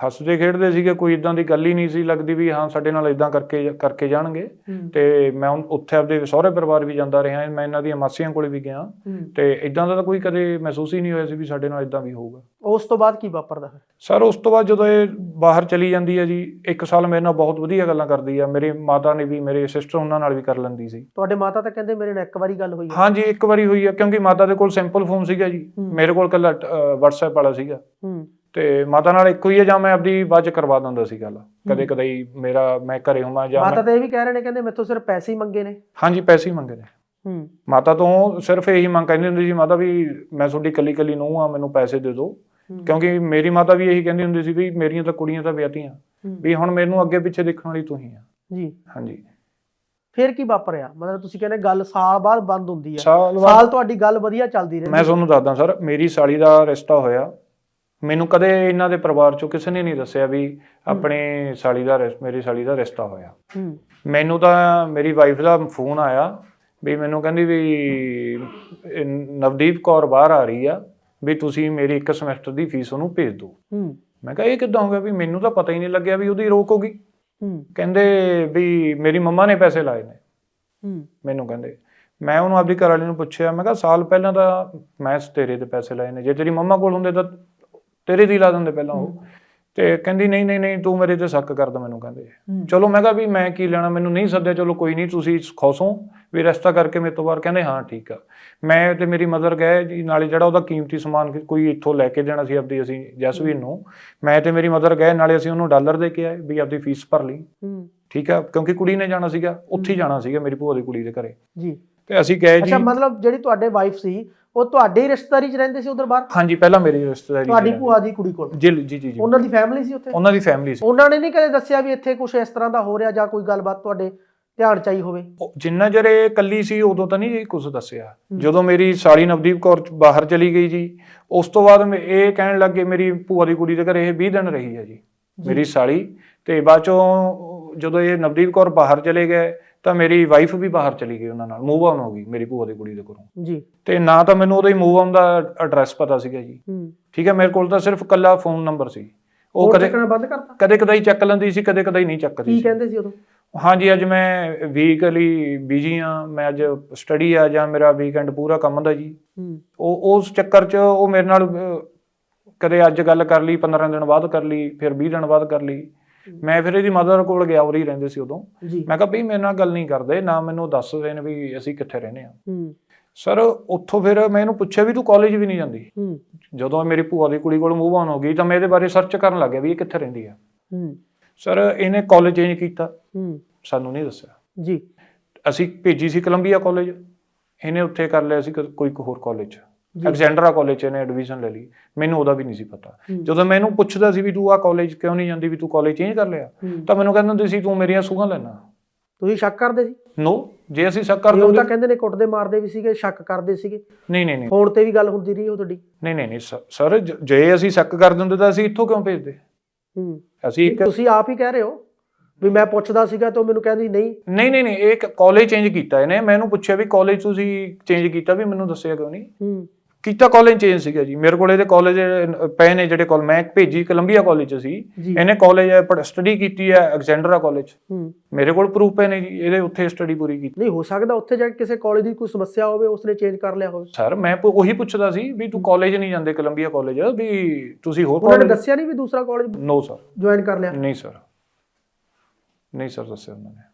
ਹੱਸਦੇ ਖੇਡਦੇ ਸੀਗੇ ਕੋਈ ਇਦਾਂ ਦੀ ਗੱਲ ਹੀ ਨਹੀਂ ਸੀ ਲੱਗਦੀ ਵੀ ਹਾਂ ਸਾਡੇ ਨਾਲ ਇਦਾਂ ਕਰਕੇ ਕਰਕੇ ਜਾਣਗੇ। ਤੇ ਮੈਂ ਉੱਥੇ ਆਪਦੇ ਸਹੁਰੇ ਪਰਿਵਾਰ ਵੀ ਜਾਂਦਾ ਰਿਹਾ ਮੈਂ ਇਹਨਾਂ ਦੀਆਂ ਮਾਸੀਆਂ ਕੋਲੇ ਵੀ ਗਿਆ। ਤੇ ਇਦਾਂ ਦਾ ਤਾਂ ਕੋਈ ਕਦੇ ਮਹਿਸੂਸ ਹੀ ਨਹੀਂ ਹੋਇਆ ਸੀ ਵੀ ਸਾਡੇ ਨਾਲ ਇਦਾਂ ਵੀ ਹੋਊਗਾ। ਉਸ ਤੋਂ ਬਾਅਦ ਕੀ ਵਾਪਰਦਾ ਫਿਰ? ਸਰ ਉਸ ਤੋਂ ਬਾਅਦ ਜਦੋਂ ਇਹ ਬਾਹਰ ਚਲੀ ਜਾਂਦੀ ਹੈ ਜੀ ਇੱਕ ਸਾਲ ਮੇਰੇ ਨਾਲ ਬਹੁਤ ਵਧੀਆ ਗੱਲਾਂ ਕਰਦੀ ਆ। ਮੇਰੀ ਮਾਤਾ ਨੇ ਵੀ ਮੇਰੇ ਸਿਸਟਰ ਉਹਨਾਂ ਨਾਲ ਵੀ ਕਰ ਲੈਂਦੀ ਸੀ। ਤੁਹਾਡੇ ਮਾਤਾ ਤਾਂ ਕਹਿੰਦੇ ਮੇਰੇ ਨਾਲ ਇੱਕ ਵਾਰੀ ਗੱਲ ਹੋਈ ਹੈ। ਹਾਂਜੀ ਇੱਕ ਵਾਰੀ ਹੋਈ ਆ ਕਿਉਂਕਿ ਮਾਤਾ ਦੇ ਕੋਲ ਸਿੰਪਲ ਫੋਨ ਸੀਗਾ ਜੀ। ਮੇਰੇ ਕੋਲ ਕੱਲਾ WhatsApp ਵਾਲਾ ਸੀਗਾ। ਹੂੰ। ਤੇ ਮਾਤਾ ਨਾਲ ਇੱਕੋ ਹੀ ਆ ਜਾਂ ਮੈਂ ਆਪਦੀ ਬਾਅਦ ਚ ਕਰਵਾ ਦਿੰਦਾ ਸੀ ਗੱਲ? ਕਦੇ ਕਦੇ ਹੀ ਮੇਰਾ ਮੈਂ ਘਰੇ ਹੁਮਾ ਜਾਂ ਮਾਤਾ ਤਾਂ ਇਹ ਵੀ ਕਹਿ ਰਹੇ ਨੇ ਕਹਿੰਦੇ ਮੈਥੋਂ ਸਿਰਫ ਪੈਸੇ ਹੀ ਮੰਗੇ ਨੇ। ਹਾਂਜੀ ਪੈਸੇ ਹੀ ਮੰਗੇ ਨੇ। ਹੂੰ। ਮਾਤਾ ਤੋਂ ਸਿਰਫ ਇਹੀ ਮੰਗ ਕਹਿੰਦੀ ਹੁੰਦੀ ਸੀ ਮਾਤਾ ਵੀ ਮੈਂ ਤੁਹਾਡੀ ਕੱਲੀ ਕੱਲੀ ਨੂੰਹ ਆ ਮੈਨੂੰ ਪੈਸੇ ਦੇ ਦਿਓ। ਹੂੰ। ਕਿਉਂਕਿ ਮੇਰੀ ਮਾਤਾ ਵੀ ਇਹੀ ਕਹਿੰਦੀ ਹੁੰਦੀ ਸੀ ਵੀ ਮੇਰੀਆਂ ਤਾਂ ਕੁੜੀਆਂ ਤਾਂ ਵਿਆਹਤੀਆਂ। ਹੂੰ। ਵੀ ਹੁਣ ਮੈਨੂੰ ਅੱਗੇ ਪਿੱਛੇ ਦੇਖਣ ਵਾਲੀ ਤੂੰ ਹੀ ਆ। ਜੀ। ਹਾਂਜੀ। ਫਿਰ ਕੀ ਵਾਪਰਿਆ? ਮਤਲਬ ਤੁਸੀਂ ਕਹਿੰਦੇ ਗੱਲ ਸਾਲ ਬਾਅਦ ਬੰਦ ਹੁੰਦੀ ਹੈ ਬਾਅਦ ਸਾਲ ਤੁਹਾਡੀ ਗੱਲ ਵਧੀਆ ਚੱਲਦੀ ਰਹੀ। ਮੈਂ ਤੁਹਾਨੂੰ ਦੱਸਦਾ ਸਰ ਮੇਰੀ ਸਾਲੀ ਦਾ ਰਿਸ਼ਤਾ ਹੋਇਆ। ਮੈਨੂੰ ਕਦੇ ਇਹਨਾਂ ਦੇ ਪਰਿਵਾਰ ਚੋਂ ਕਿਸੇ ਨੇ ਨਹੀਂ ਦੱਸਿਆ ਵੀ ਆਪਣੇ ਸਾਲੀ ਦਾ ਮੇਰੀ ਸਾਲੀ ਦਾ ਰਿਸ਼ਤਾ ਹੋਇਆ। ਮੈਨੂੰ ਤਾਂ ਮੇਰੀ ਵਾਈਫ ਦਾ ਫੋਨ ਆਇਆ ਵੀ ਮੈਨੂੰ ਕਹਿੰਦੀ ਵੀ ਨਵਦੀਪ ਕੌਰ ਬਾਹਰ ਆ ਰਹੀ ਆ ਵੀ ਤੁਸੀਂ ਮੇਰੀ ਇੱਕ ਸਮੈਸਟਰ ਦੀ ਫੀਸ ਉਹਨੂੰ ਭੇਜ ਦਿਓ। ਮੈਂ ਕਿਹਾ ਇਹ ਕਿੱਦਾਂ ਹੋ ਗਿਆ ਵੀ ਮੈਨੂੰ ਤਾਂ ਪਤਾ ਹੀ ਨਹੀਂ ਲੱਗਿਆ ਵੀ ਉਹਦੀ ਰੋਕ ਹੋ ਗਈ। ਕਹਿੰਦੇ ਵੀ ਮੇਰੀ ਮੰਮਾ ਨੇ ਪੈਸੇ ਲਾਏ ਨੇ। ਮੈਨੂੰ ਕਹਿੰਦੇ ਮੈਂ ਉਹਨੂੰ ਆਪਦੀ ਘਰ ਵਾਲੀ ਨੂੰ ਪੁੱਛਿਆ ਮੈਂ ਕਿਹਾ ਸਾਲ ਪਹਿਲਾਂ ਤਾਂ ਮੈਂ ਤੇਰੇ ਤੇ ਪੈਸੇ ਲਾਏ ਨੇ ਜੇ ਤੇਰੀ ਮੰਮਾ ਕੋਲ ਹੁੰਦੇ ਤਾਂ ਤੇਰੇ ਦੀ ਲਾ ਦਿੰਦੇ ਪਹਿਲਾਂ ਉਹ। ਤੇ ਕਹਿੰਦੀ ਨਹੀਂ ਨਹੀਂ ਨਹੀਂ ਤੂੰ ਮੇਰੇ ਤੇ ਸ਼ੱਕ ਕਰਦਾ ਮੈਨੂੰ ਕਹਿੰਦੇ। ਚਲੋ ਮੈਂ ਕਿਹਾ ਵੀ ਮੈਂ ਕੀ ਲੈਣਾ ਮੈਨੂੰ ਨਹੀਂ ਸੱਦਿਆ ਚਲੋ ਕੋਈ ਨਹੀਂ ਤੁਸੀਂ ਖੋਸੋ। ਵੀ ਰਸਤਾ ਕਰਕੇ ਮੇਰੇ ਤੋਂ ਬਾਹਰ ਕਹਿੰਦੇ ਹਾਂ ਠੀਕ ਆ। ਮੈਂ ਤੇ ਮੇਰੀ ਮਦਰ ਗਏ ਜੀ ਨਾਲੇ ਜਿਹੜਾ ਉਹਦਾ ਕੀਮਤੀ ਸਮਾਨ ਕੋਈ ਇੱਥੋਂ ਲੈ ਕੇ ਦੇਣਾ ਸੀ ਆਪਦੀ ਅਸੀਂ ਜਸਵੀਰ ਨੂੰ ਮੈਂ ਤੇ ਮੇਰੀ ਮਦਰ ਗਏ ਨਾਲੇ ਅਸੀਂ ਉਹਨੂੰ ਡਾਲਰ ਦੇ ਕੇ ਆਏ ਵੀ ਆਪਦੀ ਫੀਸ ਭਰ ਲਈ। ਠੀਕ ਆ? ਕਿਉਂਕਿ ਕੁੜੀ ਨੇ ਜਾਣਾ ਸੀਗਾ ਉੱਥੇ ਜਾਣਾ ਸੀਗਾ ਮੇਰੀ ਭੂਆ ਦੀ ਕੁੜੀ ਦੇ ਘਰੇ। ਜੀ। ਤੇ ਅਸੀਂ ਗਏ ਜੀ। ਅੱਛਾ ਮਤਲਬ ਜਿਹੜੀ ਤੁਹਾਡੇ ਵਾਈਫ ਸੀ ਉਹ ਤੁਹਾਡੇ ਹੀ ਰਿਸ਼ਤੇਦਾਰੀ 'ਚ ਰਹਿੰਦੇ ਸੀ ਉਧਰ ਬਾਹਰ? ਹਾਂਜੀ ਪਹਿਲਾਂ ਮੇਰੀ ਰਿਸ਼ਤੇਦਾਰੀ ਤੁਹਾਡੀ। ਭੂਆ ਦੀ ਕੁੜੀ ਕੋਲ? ਜੀ ਜੀ ਜੀ। ਉਹਨਾਂ ਦੀ ਫੈਮਿਲੀ ਸੀ ਉੱਥੇ? ਉਹਨਾਂ ਦੀ ਫੈਮਿਲੀ ਸੀ। ਉਹਨਾਂ ਨੇ ਨਹੀਂ ਕਦੇ ਦੱਸਿਆ ਵੀ ਇੱਥੇ ਕੁਝ ਇਸ ਤਰ੍ਹਾਂ ਦਾ ਹੋ ਰਿਹਾ ਜਾਂ ਕੋਈ ਗੱਲਬਾਤ ਤੁਹਾਡੇ ਧਿਆਨ ਚ ਆਈ ਹੋਵੇ? ਜਿੰਨਾ ਚਿਰ ਇਹ ਇਕੱਲੀ ਸੀ ਉਦੋਂ ਤਾਂ ਨਹੀਂ ਜੀ ਕੁਝ ਦੱਸਿਆ। ਜਦੋਂ ਮੇਰੀ ਸਾਲੀ ਨਵਦੀਪ ਕੌਰ ਬਾਹਰ ਚਲੀ ਗਈ ਜੀ ਉਸ ਤੋਂ ਬਾਅਦ ਮੈਂ- ਇਹ ਕਹਿਣ ਲੱਗੇ ਮੇਰੀ ਭੂਆ ਦੀ ਕੁੜੀ ਦੇ ਘਰੇ ਇਹ 20 ਦਿਨ ਰਹੀ ਹੈ ਜੀ। ਮੇਰੀ ਸਾਲੀ ਤੇ ਬਾਅਦ ਚੋਂ ਜਦੋਂ ਇਹ ਨਵਦੀਪ ਕੌਰ ਬਾਹਰ ਚਲੇ ਗਏ ਤਾਂ ਮੇਰੀ ਵਾਈਫ ਵੀ ਬਾਹਰ ਚਲੀ ਗਈ ਉਹਨਾਂ ਨਾਲ ਮੂਵ ਆਨ ਹੋ ਗਈ ਮੇਰੀ ਭੂਆ ਦੀ ਕੁੜੀ ਦੇ ਕੋਲੋਂ ਜੀ। ਤੇ ਨਾ ਤਾਂ ਮੈਨੂੰ ਉਹਦਾ ਹੀ ਮੂਵ ਆਨ ਦਾ ਐਡਰੈਸ ਪਤਾ ਸੀਗਾ ਜੀ। ਹੂੰ। ਠੀਕ ਹੈ ਮੇਰੇ ਕੋਲ ਤਾਂ ਸਿਰਫ ਕੱਲਾ ਫੋਨ ਨੰਬਰ ਸੀ। ਉਹ ਕਦੇ ਚੱਕਣਾ ਬੰਦ ਕਰਤਾ? ਕਦੇ ਕਦਾਈ ਚੱਕ ਲੈਂਦੀ ਸੀ ਕਦੇ ਕਦਾਈ ਨਹੀਂ ਚੱਕਦੀ ਕੀ ਕਹਿੰਦੇ ਸੀ ਉਦੋਂ? ਹਾਂਜੀ ਅੱਜ ਮੈਂ ਵੀਕਲੀ ਬਿਜ਼ੀ ਆ ਮੈਂ ਅੱਜ ਸਟੱਡੀ ਆ ਜਾਂ ਮੇਰਾ ਵੀਕਐਂਡ ਪੂਰਾ ਕੰਮ ਦਾ ਜੀ। ਉਹ ਉਸ ਚੱਕਰ 'ਚ ਉਹ ਮੇਰੇ ਨਾਲ ਕਦੇ ਅੱਜ ਗੱਲ ਕਰ ਲਈ 15 ਦਿਨ ਬਾਅਦ ਕਰ ਲਈ ਫਿਰ 20 ਦਿਨ ਬਾਅਦ ਕਰ ਲਈ। ਮੈਂ ਫਿਰ ਇਹਦੀ ਮਦਰ ਕੋਲ ਗਿਆ ਉਰੀ ਰਹਿੰਦੇ ਸੀ ਉਦੋਂ। ਮੈਂ ਕਿਹਾ ਵੀ ਮੇਰੇ ਨਾਲ ਗੱਲ ਨਹੀਂ ਕਰਦੇ ਨਾ ਮੈਨੂੰ ਦੱਸਦੇ ਨੇ ਵੀ ਅਸੀਂ ਕਿੱਥੇ ਰਹਿੰਦੇ ਆ ਹੂੰ। ਸਰ ਉੱਥੋਂ ਫਿਰ ਮੈਂ ਇਹਨੂੰ ਪੁੱਛਿਆ ਵੀ ਤੂੰ ਕਾਲਜ ਵੀ ਨਹੀਂ ਜਾਂਦੀ? ਜਦੋਂ ਮੇਰੀ ਭੂਆ ਦੀ ਕੁੜੀ ਕੋਲ ਮੂਵ ਆਨ ਹੋ ਗਈ ਤਾਂ ਮੈਂ ਇਹਦੇ ਬਾਰੇ ਸਰਚ ਕਰਨ ਲੱਗ ਗਿਆ ਵੀ ਇਹ ਕਿੱਥੇ ਰਹਿੰਦੀ ਆ। ਸਰ ਇਹਨੇ ਕਾਲਜ ਚੇਂਜ ਕੀਤਾ। ਸਾਨੂੰ ਨਹੀਂ ਦੱਸਿਆ। ਜੀ। ਅਸੀਂ ਭੇਜੀ ਸੀ ਕੋਲੰਬੀਆ ਕਾਲਜ ਇਹਨੇ ਉੱਥੇ ਕਰ ਲਿਆ ਸੀ ਕੋਈ ਇੱਕ ਹੋਰ ਕਾਲਜ। ਅਲੈਗਜ਼ੈਂਡਰਾ ਕਾਲਜ ਚ ਇਹਨੇ ਐਡਮਿਸ਼ਨ ਲੈ ਲਈ। ਮੈਨੂੰ ਉਹਦਾ ਵੀ ਨਹੀਂ ਸੀ ਪਤਾ। ਜਦੋਂ ਮੈਂ ਇਹਨੂੰ ਪੁੱਛਦਾ ਸੀ ਵੀ ਤੂੰ ਆ ਕਾਲਜ ਕਿਉਂ ਨਹੀਂ ਜਾਂਦੀ ਵੀ ਤੂੰ ਕਾਲਜ ਚੇਂਜ ਕਰ ਲਿਆ। ਤਾਂ ਮੈਨੂੰ ਕਹਿੰਦੇ ਹੁੰਦੇ ਸੀ ਤੂੰ ਮੇਰੀਆਂ ਸੂਹਾਂ ਲੈਣਾ। ਤੁਸੀਂ ਸ਼ੱਕ ਕਰਦੇ ਸੀ? ਨੋ ਜੇ ਅਸੀਂ ਸ਼ੱਕ ਕਰ ਇਹ ਉਹ ਤਾਂ ਕਹਿੰਦੇ ਨੇ ਕੁੱਟਦੇ ਮਾਰਦੇ ਵੀ ਸੀਗੇ ਸ਼ੱਕ ਕਰਦੇ ਸੀਗੇ। ਨਹੀਂ ਨਹੀਂ ਨਹੀਂ। ਫੋਨ ਤੇ ਵੀ ਗੱਲ ਹੁੰਦੀ ਰਹੀ ਉਹ ਤੁਹਾਡੀ? ਨਹੀਂ ਨਹੀਂ ਨਹੀਂ ਸਰ ਜ- ਅਸੀਂ ਸ਼ੱਕ ਕਰ ਦਿੰਦੇ ਤਾਂ ਅਸੀਂ ਇੱਥੋਂ ਕਿਉਂ ਭੇਜਦੇ? ਹੂੰ। ਅਸੀਂ ਇੱਕ ਤੁਸੀਂ ਆਪ ਹੀ ਕਹਿ ਰਹੇ ਹੋ ਵੀ ਮੈਂ ਪੁੱਛਦਾ ਸੀਗਾ ਤਾਂ ਉਹ ਮੈਨੂੰ ਕਹਿੰਦੀ ਨਹੀਂ। ਨਹੀਂ ਨਹੀਂ ਨਹੀਂ ਇਹ ਕਾਲਜ ਚੇਂਜ ਕੀਤਾ ਇਹਨੇ। ਮੈਨੂੰ ਪੁੱਛਿਆ ਵੀ ਕਾਲਜ ਤੁਸੀਂ ਚੇਂਜ ਕੀਤਾ ਵੀ ਮੈਨੂੰ ਦੱਸਿਆ ਕਿਉਂ ਨਹੀਂ? ਹੂੰ। ਕੀਤਾ ਕਾਲਜ ਚੇਂਜ ਸੀਗਾ ਜੀ। ਮੇਰੇ ਕੋਲ ਇਹਦੇ ਕਾਲਜ ਪਏ ਨੇ ਜਿਹੜੇ ਕਾਲ ਮੈਂ ਭੇਜੀ ਕੋਲੰਬੀਆ ਕਾਲਜ ਚ ਸੀ। ਇਹਨੇ ਕਾਲਜ ਪੜ ਸਟੱਡੀ ਕੀਤੀ ਹੈ ਅਲੈਗਜ਼ੈਂਡਰਾ ਕਾਲਜ ਮੇਰੇ ਕੋਲ ਪ੍ਰੂਫ ਪਏ ਨੇ ਜੀ। ਇਹਦੇ ਉੱਥੇ ਸਟੱਡੀ ਪੂਰੀ ਕੀਤੀ। ਨਹੀਂ ਹੋ ਸਕਦਾ ਉੱਥੇ ਜਾ ਕੇ ਕਿਸੇ ਕਾਲਜ ਦੀ ਕੋਈ ਸਮੱਸਿਆ ਹੋਵੇ ਉਸਨੇ ਚੇਂਜ ਕਰ ਲਿਆ ਹੋਵੇ। ਸਰ ਮੈਂ ਉਹੀ ਪੁੱਛਦਾ ਸੀ ਵੀ ਤੂੰ ਕਾਲਜ ਨਹੀਂ ਜਾਂਦੇ ਕੋਲੰਬੀਆ ਕਾਲਜ ਵੀ ਤੁਸੀਂ ਹੋਰ ਉਹਨਾਂ ਨੇ ਦੱਸਿਆ ਨਹੀਂ ਵੀ ਦੂਸਰਾ ਕਾਲਜ ਨੋ ਸਰ ਜੁਆਇਨ ਕਰ ਲਿਆ? ਨਹੀਂ ਸਰ ਨਹੀਂ ਸਰ ਦੱਸਿਆ ਉਹਨਾਂ ਨੇ।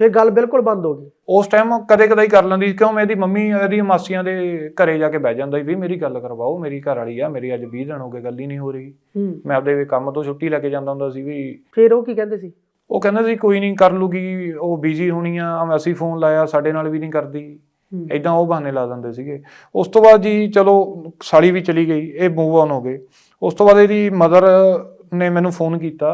ਫਿਰ ਗੱਲ ਬਿਲਕੁਲ ਬੰਦ ਹੋ ਗਈ। ਉਸ ਟਾਈਮ ਕਦੇ ਕਦਾਈ ਕਰ ਲੈਂਦੀ ਕਿਉਂ ਮੇਰੀ ਮੰਮੀ ਇਹਦੀ ਮਾਸੀਆਂ ਦੇ ਘਰੇ ਜਾ ਕੇ ਬਹਿ ਜਾਂਦਾ ਸੀ ਵੀ ਮੇਰੀ ਗੱਲ ਕਰਵਾਓ ਮੇਰੀ ਘਰ ਵਾਲੀ ਆ ਮੇਰੀ ਅੱਜ 20 ਦਿਨ ਹੋ ਗਏ ਗੱਲ ਹੀ ਨਹੀਂ ਹੋ ਰਹੀ। ਮੈਂ ਆਪਦੇ ਕੰਮ ਤੋਂ ਛੁੱਟੀ ਲੈ ਕੇ ਜਾਂਦਾ ਹੁੰਦਾ ਸੀ ਵੀ ਫਿਰ ਉਹ ਕੀ ਕਹਿੰਦੇ ਸੀ? ਉਹ ਕਹਿੰਦਾ ਸੀ ਕੋਈ ਨਹੀਂ ਕਰ ਲੂਗੀ ਉਹ ਬਿਜ਼ੀ ਹੋਣੀ ਆ ਅਸੀਂ ਫੋਨ ਲਾਇਆ ਸਾਡੇ ਨਾਲ ਵੀ ਨਹੀਂ ਕਰਦੀ। ਇਦਾਂ ਉਹ ਬਹਾਨੇ ਲਾ ਦਿੰਦੇ ਸੀਗੇ। ਉਸ ਤੋਂ ਬਾਅਦ ਜੀ ਚਲੋ ਸਾਲੀ ਵੀ ਚਲੀ ਗਈ ਇਹ ਮੂਵ ਆਨ ਹੋ ਗਏ। ਉਸ ਤੋਂ ਬਾਅਦ ਇਹਦੀ ਮਦਰ ਨੇ ਮੈਨੂੰ ਫੋਨ ਕੀਤਾ।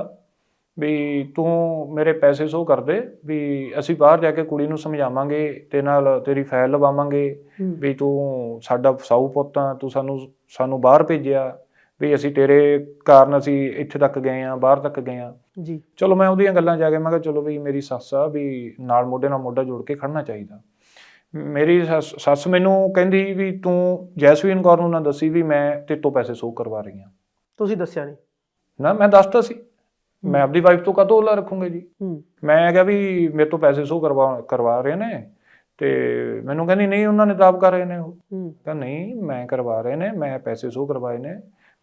ਵੀ ਤੂੰ ਮੇਰੇ ਪੈਸੇ ਸੋ ਕਰ ਦੇ ਵੀ ਅਸੀਂ ਬਾਹਰ ਜਾ ਕੇ ਕੁੜੀ ਨੂੰ ਸਮਝਾਵਾਂਗੇ ਤੇ ਨਾਲ ਤੇਰੀ ਫਾਈਲ ਲਵਾਵਾਂਗੇ ਵੀ ਤੂੰ ਸਾਡਾ ਸਾਊ ਪੁੱਤ ਆ ਤੂੰ ਸਾਨੂੰ ਸਾਨੂੰ ਬਾਹਰ ਭੇਜਿਆ ਵੀ ਅਸੀਂ ਤੇਰੇ ਕਾਰਨ ਅਸੀਂ ਇੱਥੇ ਤੱਕ ਗਏ ਆ ਬਾਹਰ ਤੱਕ ਗਏ ਆ। ਜੀ। ਚਲੋ ਮੈਂ ਉਹਦੀਆਂ ਗੱਲਾਂ ਜਾ ਕੇ ਮੈਂ ਕਿਹਾ ਚਲੋ ਵੀ ਮੇਰੀ ਸੱਸ ਆ ਵੀ ਨਾਲ ਮੋਢੇ ਨਾਲ ਮੋਢਾ ਜੋੜ ਕੇ ਖੜਨਾ ਚਾਹੀਦਾ। ਮੇਰੀ ਸੱਸ ਮੈਨੂੰ ਕਹਿੰਦੀ ਵੀ ਤੂੰ ਜੈਸਵੀਨ ਕੌਰ ਨੂੰ ਨਾ ਦੱਸੀ ਵੀ ਮੈਂ ਤੇਰੇ ਤੋਂ ਪੈਸੇ ਸੋ ਕਰਵਾ ਰਹੀ ਹਾਂ ਤੁਸੀਂ ਦੱਸਿਆ ਨਹੀਂ। ਨਾ ਮੈਂ ਦੱਸਤਾ ਸੀ। ਮੈਂ ਆਪਦੀ ਵਾਈਫ ਤੋਂ ਕਦੋਂ ਉਲਾ ਰੱਖੂੰਗਾ ਜੀ? ਮੈਂ ਕਿਹਾ ਵੀ ਮੇਰੇ ਤੋਂ ਪੈਸੇ ਸੋ ਕਰਵਾ ਕਰਵਾ ਰਹੇ ਨੇ ਤੇ ਮੈਨੂੰ ਕਹਿੰਦੀ ਨਹੀਂ ਉਹਨਾਂ ਨੇ ਤਾਂ ਆਪ ਕਰ ਰਹੇ ਨੇ ਉਹ। ਕਹਿੰਦਾ ਨਹੀਂ ਮੈਂ ਕਰਵਾ ਰਹੇ ਨੇ ਮੈਂ ਪੈਸੇ ਸੋ ਕਰਵਾਏ ਨੇ।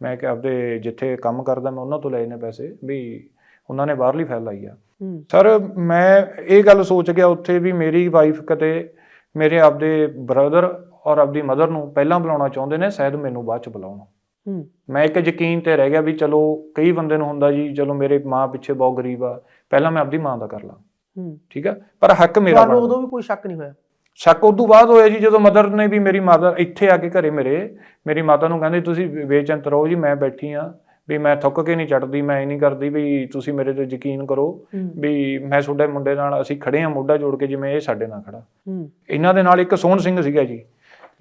ਮੈਂ ਕਿ ਆਪਦੇ ਜਿੱਥੇ ਕੰਮ ਕਰਦਾ ਮੈਂ ਉਹਨਾਂ ਤੋਂ ਲਏ ਨੇ ਪੈਸੇ ਵੀ ਉਹਨਾਂ ਨੇ ਬਾਹਰਲੀ ਫਾਈਲ ਲਾਈ ਆ। ਸਰ ਮੈਂ ਇਹ ਗੱਲ ਸੋਚ ਗਿਆ ਉੱਥੇ ਵੀ ਮੇਰੀ ਵਾਈਫ ਕਦੇ ਮੇਰੇ ਆਪਦੇ ਬ੍ਰਦਰ ਔਰ ਆਪਦੀ ਮਦਰ ਨੂੰ ਪਹਿਲਾਂ ਬੁਲਾਉਣਾ ਚਾਹੁੰਦੇ ਨੇ ਸ਼ਾਇਦ ਮੈਨੂੰ ਬਾਅਦ ਚ ਬੁਲਾਉਣ। ਮੈਂ ਇੱਕ ਯਕੀਨ ਤੇ ਰਹਿ ਗਿਆ ਵੀ ਚਲੋ ਕਈ ਬੰਦੇ ਨੂੰ ਹੁੰਦਾ ਜੀ ਚਲੋ ਮੇਰੇ ਮਾਂ ਪਿੱਛੇ ਬਹੁਤ ਗਰੀਬ ਆ ਪਹਿਲਾਂ ਮੈਂ ਆਪਦੀ ਮਾਂ ਦਾ ਕਰ ਲਾਂ। ਠੀਕ ਆ? ਪਰ ਹੱਕ ਮੇਰਾ ਬਣਦਾ। ਉਦੋਂ ਵੀ ਕੋਈ ਸ਼ੱਕ ਨਹੀਂ ਹੋਇਆ? ਸ਼ੱਕ ਉਦੋਂ ਬਾਅਦ ਹੋਇਆ ਜੀ ਜਦੋਂ ਮਦਰ ਨੇ ਵੀ ਮੇਰੀ ਮਾਤਾ ਇੱਥੇ ਆ ਕੇ ਘਰੇ ਮੇਰੇ ਮੇਰੀ ਮਾਤਾ ਨੂੰ ਕਹਿੰਦੇ ਤੁਸੀਂ ਬੇਚਿੰਤ ਰਹੋ ਜੀ ਮੈਂ ਬੈਠੀ ਆ ਵੀ ਮੈਂ ਥੁੱਕ ਕੇ ਨਹੀਂ ਚੜਦੀ ਮੈਂ ਇਹ ਨਹੀਂ ਕਰਦੀ ਵੀ ਤੁਸੀਂ ਮੇਰੇ ਤੇ ਯਕੀਨ ਕਰੋ ਵੀ ਮੈਂ ਤੁਹਾਡੇ ਮੁੰਡੇ ਨਾਲ ਅਸੀਂ ਖੜੇ ਆ ਮੋਢਾ ਜੋੜ ਕੇ ਜਿਵੇਂ ਇਹ ਸਾਡੇ ਨਾਲ ਖੜਾ ਇਹਨਾਂ ਦੇ ਨਾਲ ਇੱਕ ਸੋਹਣ ਸਿੰਘ ਸੀਗਾ ਜੀ।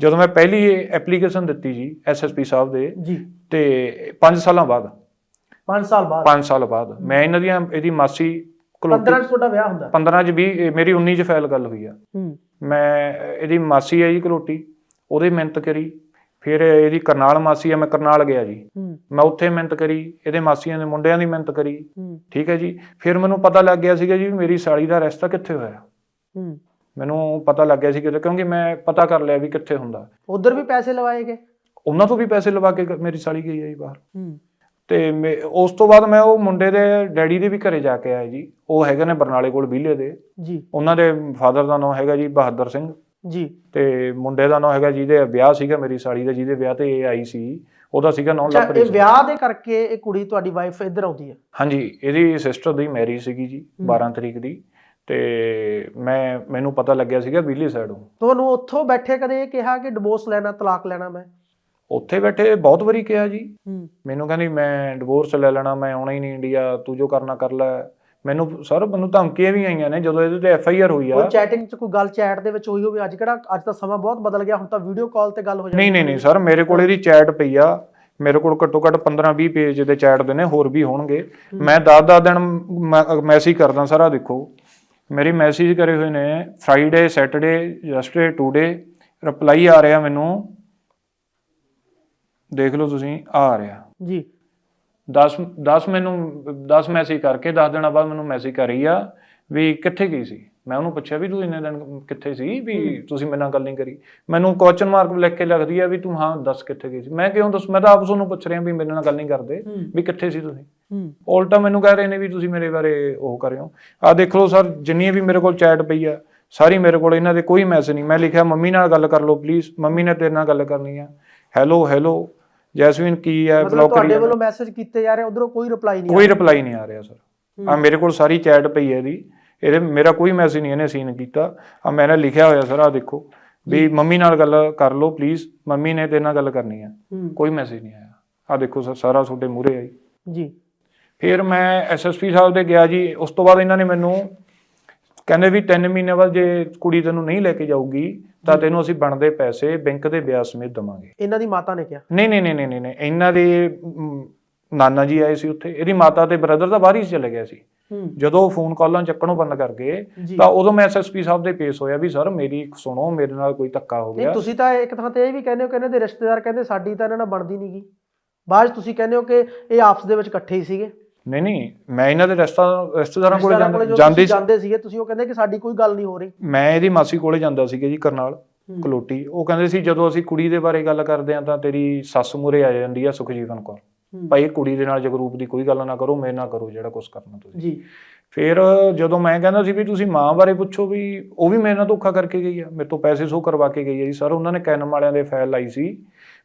ਜਦੋਂ ਮੈਂ ਪਹਿਲੀ ਐਪਲੀਕੇਸ਼ਨ ਦਿੱਤੀ ਜੀ ਐਸਐਸਪੀ ਸਾਹਿਬ ਦੇ ਜੀ। ਤੇ 5 ਸਾਲਾਂ ਬਾਅਦ। 5 ਸਾਲ ਬਾਅਦ? 5 ਸਾਲ ਬਾਅਦ। ਮੈਂ ਇਹਨਾਂ ਦੀਆਂ ਇਹਦੀ ਮਾਸੀ ਕਲੋਟੀ 15 ਚ ਤੁਹਾਡਾ ਵਿਆਹ ਹੁੰਦਾ? 15 ਚ 20 ਮੇਰੀ 19 ਚ ਫਾਈਲ ਗੱਲ ਹੋਈ ਆ। ਹੂੰ। ਮੈਂ ਇਹਦੀ ਮਾਸੀ ਹੈ ਜੀ ਕਲੋਟੀ ਉਹਦੀ ਮਿਹਨਤ ਕਰੀ। ਫਿਰ ਇਹਦੀ ਕਰਨਾਲ ਮਾਸੀ ਆ ਮੈਂ ਕਰਨਾਲ ਗਿਆ ਜੀ। ਮੈਂ ਉੱਥੇ ਮਿਹਨਤ ਕਰੀ ਇਹਦੇ ਮਾਸੀਆਂ ਦੇ ਮੁੰਡਿਆਂ ਦੀ ਮਿਹਨਤ ਕਰੀ। ਠੀਕ ਹੈ ਜੀ। ਫਿਰ ਮੈਨੂੰ ਪਤਾ ਲੱਗ ਗਿਆ ਸੀਗਾ ਜੀ ਮੇਰੀ ਸਾਲੀ ਦਾ ਰਸਤਾ ਕਿੱਥੇ ਹੋਇਆ। ਮੈਨੂੰ ਪਤਾ ਲੱਗ ਗਿਆ ਸੀ ਕਿ ਕਿਉਂਕਿ ਮੈਂ ਪਤਾ ਕਰ ਲਿਆ ਵੀ ਕਿੱਥੇ ਹੁੰਦਾ। ਉਧਰ ਵੀ ਪੈਸੇ ਲਵਾਏ ਗਏ? ਉਹਨਾਂ ਤੋਂ ਵੀ ਪੈਸੇ ਲਵਾ ਕੇ ਮੇਰੀ ਸਾਲੀ ਗਈ ਹੈ ਜੀ ਬਾਹਰ। ਹੂੰ। ਤੇ ਉਸ ਤੋਂ ਬਾਅਦ ਮੈਂ ਉਹ ਮੁੰਡੇ ਦੇ ਡੈਡੀ ਦੇ ਵੀ ਘਰੇ ਜਾ ਕੇ ਆਇਆ ਜੀ। ਉਹ ਹੈਗੇ ਨੇ ਬਰਨਾਲੇ ਕੋਲ ਬੀਲੇ ਦੇ। ਜੀ। ਉਹਨਾਂ ਦੇ ਫਾਦਰ ਦਾ ਨਾਮ ਹੈਗਾ ਜੀ ਬਹਾਦਰ ਸਿੰਘ। ਜੀ। ਤੇ ਮੁੰਡੇ ਦਾ ਨਾਮ ਹੈਗਾ ਜਿਹਦੇ ਵਿਆਹ ਸੀਗਾ ਮੇਰੀ ਸਾਲੀ ਦਾ ਜਿਹਦੇ ਵਿਆਹ ਤੇ ਇਹ ਆਈ ਸੀ। ਉਹਦਾ ਸੀਗਾ ਨਾਮ ਅੱਛਾ ਲਵਪ੍ਰੀਤ ਇਹ। ਵਿਆਹ ਦੇ ਕਰਕੇ ਇਹ ਕੁੜੀ ਤੁਹਾਡੀ ਵਾਈਫ ਇੱਧਰ ਆਉਂਦੀ ਹੈ? ਹਾਂਜੀ ਇਹਦੀ ਸਿਸਟਰ ਦੀ ਮੈਰਿਜ ਸੀਗੀ ਜੀ ਹੂੰ। 12 ਤਰੀਕ ਦੀ। ਤੇ ਮੈਂ ਮੈਨੂੰ ਪਤਾ ਲੱਗਿਆ ਸੀਗਾ ਬਿਜਲੀ ਸਾਈਡੋਂ ਤੁਹਾਨੂੰ ਉੱਥੋਂ ਬੈਠੇ ਕਦੇ ਇਹ ਕਿਹਾ ਕਿ ਡਿਵੋਰਸ ਲੈਣਾ ਤਲਾਕ ਲੈਣਾ ਮੈਂ? ਉੱਥੇ ਬੈਠੇ ਬਹੁਤ ਵਾਰੀ ਕਿਹਾ ਜੀ। ਮੈਨੂੰ ਕਹਿੰਦੀ ਮੈਂ ਡਿਵੋਰਸ ਲੈ ਲੈਣਾ ਮੈਂ ਆਉਣਾ ਹੀ ਨਹੀਂ ਇੰਡੀਆ ਤੂੰ ਜੋ ਕਰਨਾ ਕਰ ਲੈ। ਮੈਨੂੰ ਸਰ ਮੈਨੂੰ ਧਮਕੀਆਂ ਵੀ ਆਈਆਂ ਨੇ ਜਦੋਂ ਇਹਦੇ ਤੇ ਐਫ ਆਈ ਆਰ ਹੋਈ ਆ। ਕੋਈ ਚੈਟਿੰਗ ਚ ਕੋਈ ਗੱਲ ਚੈਟ ਦੇ ਵਿੱਚ ਹੋਈ ਹੋਵੇ ਅੱਜ ਕਿਹੜਾ ਅੱਜ ਤਾਂ ਸਮਾਂ ਬਹੁਤ ਬਦਲ ਗਿਆ ਹੁਣ ਤਾਂ ਵੀਡੀਓ ਕਾਲ ਤੇ ਗੱਲ ਹੋ ਜਾਂਦੀ ਨਹੀਂ ਨਹੀਂ ਨਹੀਂ ਸਰ ਮੇਰੇ ਕੋਲ ਇਹਦੀ ਚੈਟ ਪਈ ਆ। ਮੇਰੇ ਕੋਲ ਘੱਟੋ ਘੱਟ 15 20 ਪੇਜ ਦੇ ਚੈਟ ਦੇ ਨੇ ਹੋਰ ਵੀ ਹੋਣਗੇ। ਮੈਂ 10-10 ਦਿਨ ਮੈਸੇਜ ਕਰਦਾ ਸਾਰਾ ਦੇਖੋ ਮੇਰੀ ਮੈਸੇਜ ਕਰੇ ਹੋਏ ਨੇ ਫਰਾਈਡੇ ਸੈਟਰਡੇ ਜਸਟੇ ਟੂਡੇ ਰਿਪਲਾਈ ਆ ਰਿਹਾ ਮੈਨੂੰ। ਦੇਖ ਲਓ ਤੁਸੀਂ ਆ ਰਿਹਾ। ਜੀ। 10 10 ਮੈਨੂੰ 10 ਮੈਸੇਜ ਕਰਕੇ 10 ਦਿਨਾਂ ਬਾਅਦ ਮੈਨੂੰ ਮੈਸੇਜ ਕਰੀ ਆ ਵੀ ਕਿੱਥੇ ਗਈ ਸੀ? ਮੈਂ ਉਹਨੂੰ ਪੁੱਛਿਆ ਵੀ ਤੂੰ ਇੰਨੇ ਦਿਨ ਕਿੱਥੇ ਸੀ? ਵੀ ਤੁਸੀਂ ਮੇਰੇ ਨਾਲ ਗੱਲ ਨਹੀਂ ਕਰੀ। ਮੈਨੂੰ ਕੁਐਸਚਨ ਮਾਰਕ ਲਿਖ ਕੇ ਲੱਗਦੀ ਆ ਵੀ ਤੂੰ ਹਾਂ ਦੱਸ ਕਿੱਥੇ ਗਈ ਸੀ? ਮੈਂ ਕਿਉਂ ਦੱਸ ਮੈਂ ਤਾਂ ਆਪ ਤੁਹਾਨੂੰ ਪੁੱਛ ਰਿਹਾ ਵੀ ਮੇਰੇ ਨਾਲ ਗੱਲ ਨਹੀਂ ਕਰਦੇ ਵੀ ਕਿੱਥੇ ਸੀ ਤੁਸੀਂ? ਉਲਟਾ ਮੈਨੂੰ ਕਹਿ ਰਹੇ ਨੇ ਵੀ ਤੁਸੀਂ ਮੇਰੇ ਬਾਰੇ ਉਹ ਕਰ ਰਹੇ ਹੋ ਆ ਦੇਖ ਲਓ ਸਰ ਜਿੰਨੀ ਵੀ ਮੇਰੇ ਕੋਲ ਚੈਟ ਪਈ ਆ ਸਾਰੀ ਮੇਰੇ ਕੋਲ ਇਹਨਾਂ ਦੇ ਕੋਈ ਮੈਸੇਜ ਨਹੀਂ। ਮੈਂ ਲਿਖਿਆ ਮੰਮੀ ਨਾਲ ਗੱਲ ਕਰ ਲਓ ਪਲੀਜ਼ ਮੰਮੀ ਨੇ ਤੇਰੇ ਨਾਲ ਗੱਲ ਕਰਨੀ ਆ। ਹੈਲੋ ਹੈਲੋ ਜੈਸਮੀਨ ਕੀ ਹੈ ਬਲੌਕ ਕਰੀ ਤੁਹਾਡੇ। ਵੱਲੋਂ ਮੈਸੇਜ ਕੀਤੇ ਜਾ ਰਹੇ ਉਧਰੋਂ ਕੋਈ ਰਿਪਲਾਈ ਨਹੀਂ ਕੋਈ ਰਿਪਲਾਈ ਨਹੀਂ ਆ ਰਿਹਾ ਸਰ। ਆ ਮੇਰੇ ਕੋਲ ਸਾਰੀ ਚੈਟ ਪਈ ਹੈ ਇਹਦੀ। ਇਹਦੇ ਮੇਰਾ ਕੋਈ ਮੈਸੇਜ ਨਹੀਂ ਇਹਨੇ ਸੀਨ ਕੀਤਾ। ਆ ਮੈंने ਲਿਖਿਆ ਹੋਇਆ ਸਰ ਆ ਦੇਖੋ। ਵੀ ਮੰਮੀ ਨਾਲ ਗੱਲ ਕਰ ਲਓ ਪਲੀਜ਼ ਮੰਮੀ ਨੇ ਤੇਰੇ ਨਾਲ ਗੱਲ ਕਰਨੀ ਆ। ਹੂੰ। ਕੋਈ ਮੈਸੇਜ ਨਹੀਂ ਆਇਆ। ਆ ਦੇਖੋ ਸਰ ਸਾਰਾ ਤੁਹਾਡੇ ਮੂਹਰੇ ਆਈ ਜੀ। ਫਿਰ ਮੈਂ ਐਸਐਸਪੀ ਸਾਹਿਬ ਦੇ ਗਿਆ ਜੀ ਉਸ ਤੋਂ ਬਾਅਦ ਇਹਨਾਂ ਨੇ ਮੈਨੂੰ ਕਹਿੰਦੇ ਵੀ 3 ਮਹੀਨੇ ਬਾਅਦ ਜੇ ਕੁੜੀ ਤੈਨੂੰ ਨਹੀਂ ਲੈ ਕੇ ਜਾਊਗੀ ਤਾਂ ਤੈਨੂੰ ਅਸੀਂ ਬਣਦੇ ਪੈਸੇ ਬੈਂਕ ਦੇ ਵਿਆਜ ਸਮੇਤ ਦਵਾਂਗੇ। ਇਹਨਾਂ ਦੀ ਮਾਤਾ ਨੇ ਕਿਹਾ? ਨਹੀਂ ਨਹੀਂ ਨਹੀਂ ਨਹੀਂ ਨਹੀਂ ਨਹੀਂ ਇਹਨਾਂ ਦੇ ਨਾਨਾ ਜੀ ਆਏ ਸੀ ਉੱਥੇ। ਇਹਦੀ ਮਾਤਾ ਤੇ ਬ੍ਰਦਰ ਤਾਂ ਬਾਹਰ ਹੀ ਚਲੇ ਗਿਆ ਸੀ। ਜਦੋਂ ਫੋਨ ਕਾਲਾਂ ਚੱਕਣੋਂ ਬੰਦ ਕਰ ਗਏ ਤਾਂ ਉਦੋਂ ਮੈਂ ਐਸਐਸਪੀ ਸਾਹਿਬ ਦੇ ਪੇਸ਼ ਹੋਇਆ ਵੀ ਸਰ ਮੇਰੀ ਸੁਣੋ ਮੇਰੇ ਨਾਲ ਕੋਈ ਧੱਕਾ ਹੋ ਨਹੀਂ ਗਿਆ। ਤੁਸੀਂ ਤਾਂ ਇੱਕ ਥਾਂ ਤੇ ਇਹ ਵੀ ਕਹਿੰਦੇ ਹੋ ਕਹਿੰਦੇ ਦੇ ਰਿਸ਼ਤੇਦਾਰ ਕਹਿੰਦੇ ਸਾਡੀ ਤਾਂ ਇਹਨਾਂ ਨਾਲ ਬਣਦੀ ਨਹੀਂਗੀ ਬਾਅਦ ਤੁਸੀਂ ਕਹਿੰਦੇ ਹੋ ਕਿ ਇਹ ਆਪਸ ਦੇ ਵਿੱਚ ਇਕੱਠੇ ਹੀ ਸੀਗੇ। ਨਹੀਂ ਨਹੀਂ ਮੈਂ ਇਹਨਾਂ ਦੇ ਰਸਤਾ ਰਿਸ਼ਤੇਦਾਰਾਂ ਕੋਲ ਜਦੋਂ ਜਾਂਦੇ ਸੀਗੇ ਤੁਸੀਂ ਉਹ ਕਹਿੰਦੇ ਕਿ ਸਾਡੀ ਕੋਈ ਗੱਲ ਨਹੀਂ ਹੋ ਰਹੀ। ਮੈਂ ਇਹਦੀ ਮਾਸੀ ਕੋਲੇ ਜਾਂਦਾ ਸੀਗਾ ਜੀ ਕਰਨਾਲ। ਕਲੋਟੀ। ਉਹ ਕਹਿੰਦੇ ਸੀ ਜਦੋਂ ਅਸੀਂ ਕੁੜੀ ਦੇ ਬਾਰੇ ਗੱਲ ਕਰਦੇ ਆ ਤਾਂ ਤੇਰੀ ਸੱਸ ਮੂਰੇ ਆ ਜਾਂਦੀ ਆ ਸੁਖਜੀਵਨ ਕੌਰ। ਭਾਈ ਕੁੜੀ ਦੇ ਨਾਲ ਜਗਰੂਪ ਦੀ ਕੋਈ ਗੱਲ ਨਾ ਕਰੋ ਮੇਰੇ ਨਾਲ ਕਰੋ ਜਿਹੜਾ ਕੁਝ ਕਰਨਾ ਤੁਸੀਂ। ਜੀ। ਫਿਰ ਜਦੋਂ ਮੈਂ ਕਹਿੰਦਾ ਸੀ ਵੀ ਤੁਸੀਂ ਮਾਂ ਬਾਰੇ ਪੁੱਛੋ ਵੀ ਉਹ ਵੀ ਮੇਰੇ ਨਾਲ ਧੋਖਾ ਕਰਕੇ ਗਈ ਆ ਮੇਰੇ ਤੋਂ ਪੈਸੇ ਸੋ ਕਰਵਾ ਕੇ ਗਈ ਆ ਜੀ। ਸਰ ਉਹਨਾਂ ਨੇ ਕੈਨਮ ਵਾਲਿਆਂ ਦੇ ਫਾਈਲ ਲਾਈ ਸੀ।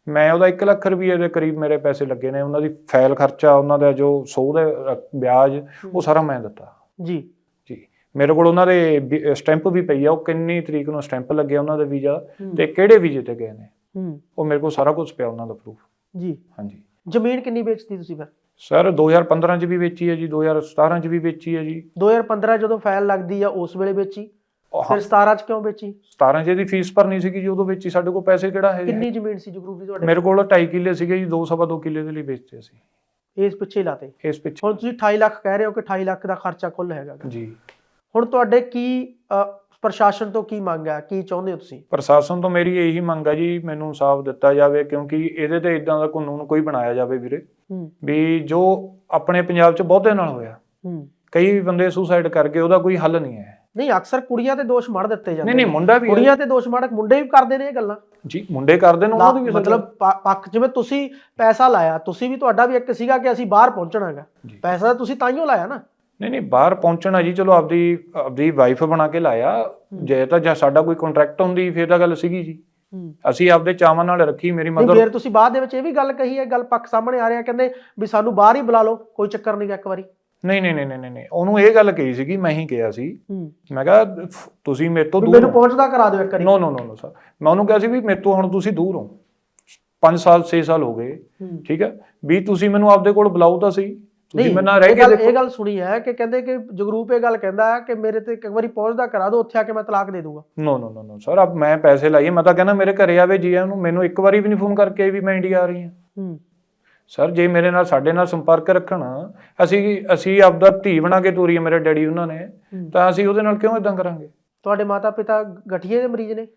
ਮੈਂ ਉਹਦਾ 1 ਲੱਖ ਰੁਪਏ ਦੇ ਕਰੀਬ ਮੇਰੇ ਪੈਸੇ ਲੱਗੇ ਨੇ ਉਹਨਾਂ ਦੀ ਫਾਈਲ ਖਰਚਾ ਉਹਨਾਂ ਦਾ ਜੋ ਸੌ ਦੇ ਅ, ਵਿਆਜ ਉਹ ਸਾਰਾ ਮੈਂ ਦਿੱਤਾ। ਜੀ। ਜੀ। ਮੇਰੇ ਕੋਲ ਉਹਨਾਂ ਦੇ ਸਟੈਂਪ ਵੀ ਪਈ ਆ ਉਹ ਕਿੰਨੀ ਤਰੀਕ ਨੂੰ ਸਟੈਂਪ ਲੱਗਿਆ ਉਹਨਾਂ ਦਾ ਵੀਜ਼ਾ। ਤੇ ਕਿਹੜੇ ਵੀਜ਼ੇ ਤੇ ਗਏ ਨੇ? ਹੂੰ। ਉਹ ਮੇਰੇ ਕੋਲ ਸਾਰਾ ਕੁਝ ਪਿਆ ਉਹਨਾਂ ਦਾ ਪ੍ਰੂਫ ਜੀ। ਹਾਂਜੀ। ਜ਼ਮੀਨ ਕਿੰਨੀ ਵੇਚਤੀ ਤੁਸੀਂ ਫਿਰ? ਸਰ 2015 ਚ ਵੀ ਵੇਚੀ ਹੈ ਜੀ 2017 ਚ ਵੀ ਵੇਚੀ ਹੈ ਜੀ। 2015 ਜਦੋਂ ਫਾਈਲ ਲੱਗਦੀ ਆ ਉਸ ਵੇਲੇ ਵੇਚੀ? ਫਿਰ 17 ਚ ਕਿਉਂ ਵੇਚੀ? 17 ਚ ਦੀ ਫੀਸ ਭਰਨੀ ਸੀਗੀ ਜੀ ਉਦੋਂ ਵੇਚੀ ਸਾਡੇ ਕੋਲ ਪੈਸੇ ਕਿਹੜਾ ਹੈ ਕਿੰਨੀ ਜ਼ਮੀਨ ਸੀ ਜਗਰੂਪ ਦੀ ਤੁਹਾਡੇ? ਮੇਰੇ ਕੋਲ 2.5 ਕਿੱਲੇ ਸੀਗੇ ਜੀ 2 ਸਵਾ 2 ਕਿੱਲੇ ਦੇ ਲਈ ਵੇਚਦੇ ਸੀ ਇਸ ਪਿੱਛੇ ਲਾਤੇ? ਇਸ ਪਿੱਛੇ। ਹੁਣ ਤੁਸੀਂ 28 ਲੱਖ ਕਹਿ ਰਹੇ ਹੋ ਕਿ 28 ਲੱਖ ਦਾ ਖਰਚਾ ਕੁੱਲ ਹੈਗਾ। ਜੀ। ਹੁਣ ਤੁਹਾਡੇ ਕੀ ਪ੍ਰਸ਼ਾਸਨ ਤੋਂ ਕੀ ਮੰਗ ਹੈ? ਕੀ ਚਾਹੁੰਦੇ ਹੋ ਤੁਸੀਂ? ਪ੍ਰਸ਼ਾਸਨ ਤੋਂ ਮੇਰੀ ਇਹੀ ਮੰਗ ਹੈ ਜੀ ਮੈਨੂੰ ਇਨਸਾਫ ਦਿੱਤਾ ਜਾਵੇ ਕਿਉਂਕਿ ਇਹਦੇ ਤੇ ਇਦਾਂ ਦਾ ਕਾਨੂੰਨ ਕੋਈ ਬਣਾਇਆ ਜਾਵੇ ਵੀਰੇ। ਵੀ ਜੋ ਆਪਣੇ ਪੰਜਾਬ 'ਚ ਬਹੁਤੇ ਨਾਲ ਹੋਇਆ। ਕਈ ਬੰਦੇ ਸੁਸਾਈਡ ਕਰ ਗਏ ਉਹਦਾ ਕੋਈ ਹੱਲ ਨਹੀਂ ਹੈ। ਨਹੀਂ ਅਕਸਰ ਕੁੜੀਆਂ ਤੇ ਦੋਸ਼ ਮੜ ਦਿੱਤੇ ਜਾਂਦੇ ਨਹੀਂ ਨਹੀਂ। ਮੁੰਡਾ ਵੀ ਹੈ। ਕੁੜੀਆਂ ਤੇ ਦੋਸ਼ ਮੜ ਮੁੰਡੇ ਵੀ ਕਰਦੇ ਨੇ ਇਹ ਗੱਲਾਂ। ਜੀ ਮੁੰਡੇ ਕਰਦੇ ਨੇ ਉਹਨਾਂ ਦੀ ਵੀ ਮਤਲਬ ਪੱਖ ਜਿਵੇਂ ਤੁਸੀਂ ਪੈਸਾ ਲਾਇਆ ਤੁਸੀਂ ਵੀ ਤੁਹਾਡਾ ਵੀ ਇੱਕ ਸੀਗਾ ਕਿ ਅਸੀਂ ਬਾਹਰ ਪਹੁੰਚਣਾਗਾ। ਪੈਸਾ ਤਾਂ ਤੁਸੀਂ ਤਾਈਓ ਲਾਇਆ ਨਾ। ਨਹੀਂ ਨਹੀਂ ਬਾਹਰ ਪਹੁੰਚਣਾ ਜੀ ਚਲੋ ਆਪਦੀ ਆਪਦੀ ਵਾਈਫ ਬਣਾ ਕੇ ਲਾਇਆ। ਜੇ ਤਾਂ ਜਾਂ ਸਾਡਾ ਕੋਈ ਕੰਟਰੈਕਟ ਹੁੰਦੀ ਫਿਰ ਤਾਂ ਗੱਲ ਸੀਗੀ ਜੀ। ਹੂੰ। ਅਸੀਂ ਆਪਦੇ ਚਾਵਾਂ ਨਾਲ ਰੱਖੀ ਮੇਰੀ ਮਦਰ ਫਿਰ ਤੁਸੀਂ ਬਾਅਦ ਦੇ ਵਿੱਚ ਇਹ ਵੀ ਗੱਲ ਕਹੀ ਹੈ ਗੱਲ ਪੱਖ ਸਾਹਮਣੇ ਆ ਰਿਹਾ ਕਹਿੰਦੇ ਵੀ ਸਾਨੂੰ ਬਾਹਰ ਹੀ ਬੁਲਾ ਲਓ ਕੋਈ ਚੱਕਰ ਨਹੀਂ ਇੱਕ ਵਾਰੀ। ਨਹੀਂ ਨਹੀਂ ਨਹੀਂ ਨਹੀਂ ਨਹੀਂ ਉਹਨੂੰ ਇਹ ਗੱਲ ਕਹੀ ਸੀਗੀ ਮੈਂ ਹੀ ਕਿਹਾ ਸੀ। ਮੈਂ ਕਿਹਾ ਤੁਸੀਂ ਮੇਰੇ ਤੋਂ ਦੂਰ ਮੈਨੂੰ ਪਹੁੰਚਦਾ ਕਰਾ ਦਿਓ ਇੱਕ ਵਾਰੀ। ਨੋ ਨੋ ਨੋ ਨੋ ਸਰ ਮੈਂ ਉਹਨੂੰ ਕਿਹਾ ਸੀ ਵੀ ਮੇਰੇ ਤੋਂ ਹੁਣ ਤੁਸੀਂ ਦੂਰ ਹੋ। 5 ਸਾਲ 6 ਸਾਲ ਹੋ ਗਏ। ਠੀਕ ਹੈ? ਵੀ ਤੁਸੀਂ ਮੈਨੂੰ ਆਪਦੇ ਕੋਲ ਬੁਲਾਓ ਤਾਂ ਸਹੀ। ਤੁਸੀਂ ਨਾਲ ਰਹਿ ਕੇ ਦੇਖੋ। ਇਹ ਗੱਲ ਸੁਣੀ ਹੈ ਕਿ ਕਹਿੰਦੇ ਕਿ ਜਗਰੂਪ ਇਹ ਗੱਲ ਕਹਿੰਦਾ ਹੈ ਕਿ ਮੇਰੇ ਤੇ ਇੱਕ ਵਾਰੀ ਪਹੁੰਚਦਾ ਕਰਾ ਦਿਓ ਉੱਥੇ ਆ ਕੇ ਮੈਂ ਤਲਾਕ ਦੇ ਦੂੰਗਾ। ਨੋ ਨੋ ਨੋ ਨੋ ਸਰ ਅਬ ਮੈਂ ਪੈਸੇ ਲਾਈਏ। ਮੈਂ ਤਾਂ ਕਹਿੰਦਾ ਮੇਰੇ ਘਰੇ ਆਵੇ ਜੀ ਉਹਨੂੰ ਮੈਨੂੰ ਇੱਕ ਵਾਰੀ ਵੀ ਨਹੀਂ ਫੋਨ ਕਰਕੇ ਵੀ ਮੈਂ ਇੰਡੀਆ ਆ ਰਹੀ ਹਾਂ। ਹੂੰ। ਸਰ ਜੇ ਮੇਰੇ ਨਾਲ ਸਾਡੇ ਨਾਲ ਸੰਪਰਕ ਰੱਖਣ ਅਸੀਂ ਅਸੀਂ ਆਪਦਾ ਧੀ ਬਣਾ ਕੇ ਤੋਰੀ ਹੈ ਮੇਰੇ ਡੈਡੀ ਉਹਨਾਂ ਨੇ। ਤਾਂ ਅਸੀਂ ਉਹਦੇ ਨਾਲ ਕਿਉਂ ਇਦਾਂ ਕਰਾਂਗੇ? ਤੁਹਾਡੇ ਮਾਤਾ ਪਿਤਾ ਗਠੀਏ ਦੇ ਮਰੀਜ਼ ਨੇ?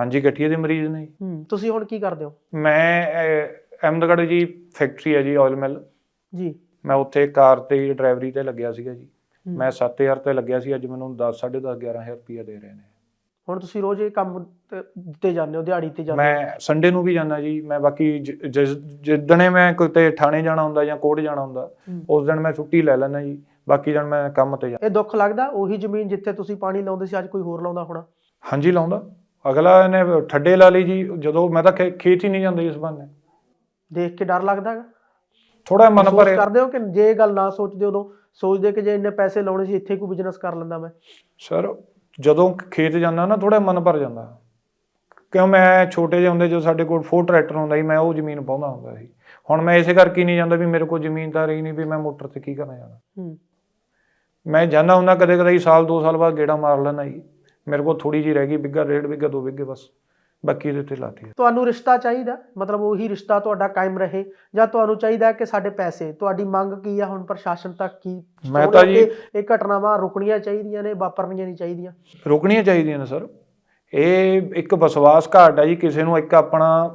ਹਾਂਜੀ ਗਠੀਏ ਦੇ ਮਰੀਜ਼ ਨੇ। ਤੁਸੀਂ ਹੁਣ ਕੀ ਕਰਦੇ ਹੋ? ਮੈਂ ਅਹ, ਅਹਿਮਦਗੜ੍ਹ ਜੀ ਫੈਕਟਰੀ ਹੈ ਜੀ ਆਇਲ ਮਿਲ ਜੀ। ਮੈਂ ਉੱਥੇ ਕਾਰ ਤੇ ਡਰਾਈਵਰੀ ਤੇ ਲੱਗਿਆ ਸੀਗਾ ਜੀ। ਮੈਂ 7000 ਤੇ ਲੱਗਿਆ ਸੀ ਅੱਜ ਮੈਨੂੰ 10 10.5 11000 ਰੁਪਏ ਦੇ ਰਹੇ ਨੇ। ਹੁਣ ਤੁਸੀਂ ਰੋਜ਼ ਇਹ ਕੰਮ ਤੇ- ਜਾਂਦੇ ਹੋ ਦਿਹਾੜੀ ਤੇ ਜਾਂਦੇ ਮੈਂ ਸੰਡੇ ਨੂੰ ਵੀ ਜਾਂਦਾ ਜੀ ਮੈਂ ਬਾਕੀ ਜਿੱਦਣੇ ਮੈਂ ਕਿਤੇ ਥਾਣੇ ਜਾਣਾ ਹੁੰਦਾ ਜਾਂ ਕੋਰਟ ਜਾਣਾ ਹੁੰਦਾ। ਉਸ ਦਿਨ ਮੈਂ ਛੁੱਟੀ ਲੈ ਲੈਂਦਾ ਜੀ ਬਾਕੀ ਦਿਨ ਮੈਂ ਕੰਮ ਤੇ ਜਾ ਇਹ ਦੁੱਖ ਲੱਗਦਾ ਉਹੀ ਜ਼ਮੀਨ ਜਿੱਥੇ ਤੁਸੀਂ ਪਾਣੀ ਲਾਉਂਦੇ ਸੀ ਅੱਜ ਕੋਈ ਹੋਰ ਲਾਉਂਦਾ ਹੋਣਾ? ਹਾਂਜੀ ਲਾਉਂਦਾ। ਅਗਲਾ ਇਹਨੇ ਠੱਡੇ ਲਾ ਲਈ ਜੀ ਜਦੋਂ ਮੈਂ ਤਾਂ ਖੇਤ ਹੀ ਨਹੀਂ ਜਾਂਦਾ ਇਸ ਬੰਨੇ ਦੇਖ ਕੇ ਡਰ ਲੱਗਦਾ ਹੈਗਾ? ਥੋੜਾ ਮਨ ਭਰੇ ਕਰਦੇ ਹੋ ਕਿ ਜੇ ਇਹ ਗੱਲ ਨਾ ਸੋਚਦੇ ਉਦੋਂ ਸੋਚਦੇ ਕਿ ਜੇ ਇੰਨੇ ਪੈਸੇ ਲਾਉਣੇ ਸੀ ਇੱਥੇ ਕੋਈ ਬਿਜ਼ਨਸ ਕਰ ਲੈਂਦਾ ਮੈਂ? ਸਰ ਜਦੋਂ ਖੇਤ ਜਾਂਦਾ ਨਾ ਥੋੜਾ ਮਨ ਭਰ ਜਾਂਦਾ। ਕਿਉਂ ਮੈਂ ਛੋਟੇ ਜਿਹੇ ਹੁੰਦੇ ਜਦੋਂ ਸਾਡੇ ਕੋਲ ਫੋਰ ਟਰੈਕਟਰ ਹੁੰਦਾ ਸੀ ਮੈਂ ਉਹ ਜ਼ਮੀਨ ਪਾਉਂਦਾ ਹੁੰਦਾ ਸੀ। ਹੁਣ ਮੈਂ ਇਸੇ ਕਰਕੇ ਨਹੀਂ ਜਾਂਦਾ ਵੀ ਮੇਰੇ ਕੋਲ ਜ਼ਮੀਨ ਤਾਂ ਰਹੀ ਨਹੀਂ ਵੀ ਮੈਂ ਮੋਟਰ ਤੇ ਕੀ ਕਰਨਾ ਜਾਣਾ। ਮੈਂ ਜਾਂਦਾ ਹੁੰਦਾ ਕਦੇ ਕਦੇ ਸਾਲ ਦੋ ਸਾਲ ਬਾਅਦ ਗੇੜਾ ਮਾਰ ਲੈਣਾ ਜੀ। ਮੇਰੇ ਕੋਲ ਥੋੜੀ ਜੀ ਰਹਿ ਗਈ ਬਿੱਗਾ ਡੇਢ ਬਿੱਗਾ ਦੋ ਬਿੱਗੇ ਬਸ। ਬਾਕੀ ਇਹਦੇ ਤੇ ਲਾਤੀ ਹੈ। ਤੁਹਾਨੂੰ ਰਿਸ਼ਤਾ ਚਾਹੀਦਾ ਮਤਲਬ ਉਹੀ ਰਿਸ਼ਤਾ ਤੁਹਾਡਾ ਕਾਇਮ ਰਹੇ ਜਾਂ ਤੁਹਾਨੂੰ ਚਾਹੀਦਾ ਕਿ ਸਾਡੇ ਪੈਸੇ ਤੁਹਾਡੀ ਮੰਗ ਕੀ ਆ ਹੁਣ ਪ੍ਰਸ਼ਾਸਨ ਤੱਕ ਕੀ ਮੈਂ ਤਾਂ ਜੀ- ਇਹ ਘਟਨਾਵਾਂ ਰੁਕਣੀਆਂ ਚਾਹੀਦੀਆਂ ਨੇ ਵਾਪਰਨੀਆਂ ਨਹੀਂ ਚਾਹੀਦੀਆਂ? ਰੁਕਣੀਆਂ ਚਾਹੀਦੀਆਂ ਨੇ ਸਰ। ਇਹ ਇੱਕ ਵਿਸ਼ਵਾਸ ਘਾਟ ਹੈ ਜੀ ਕਿਸੇ ਨੂੰ ਇੱਕ ਆਪਣਾ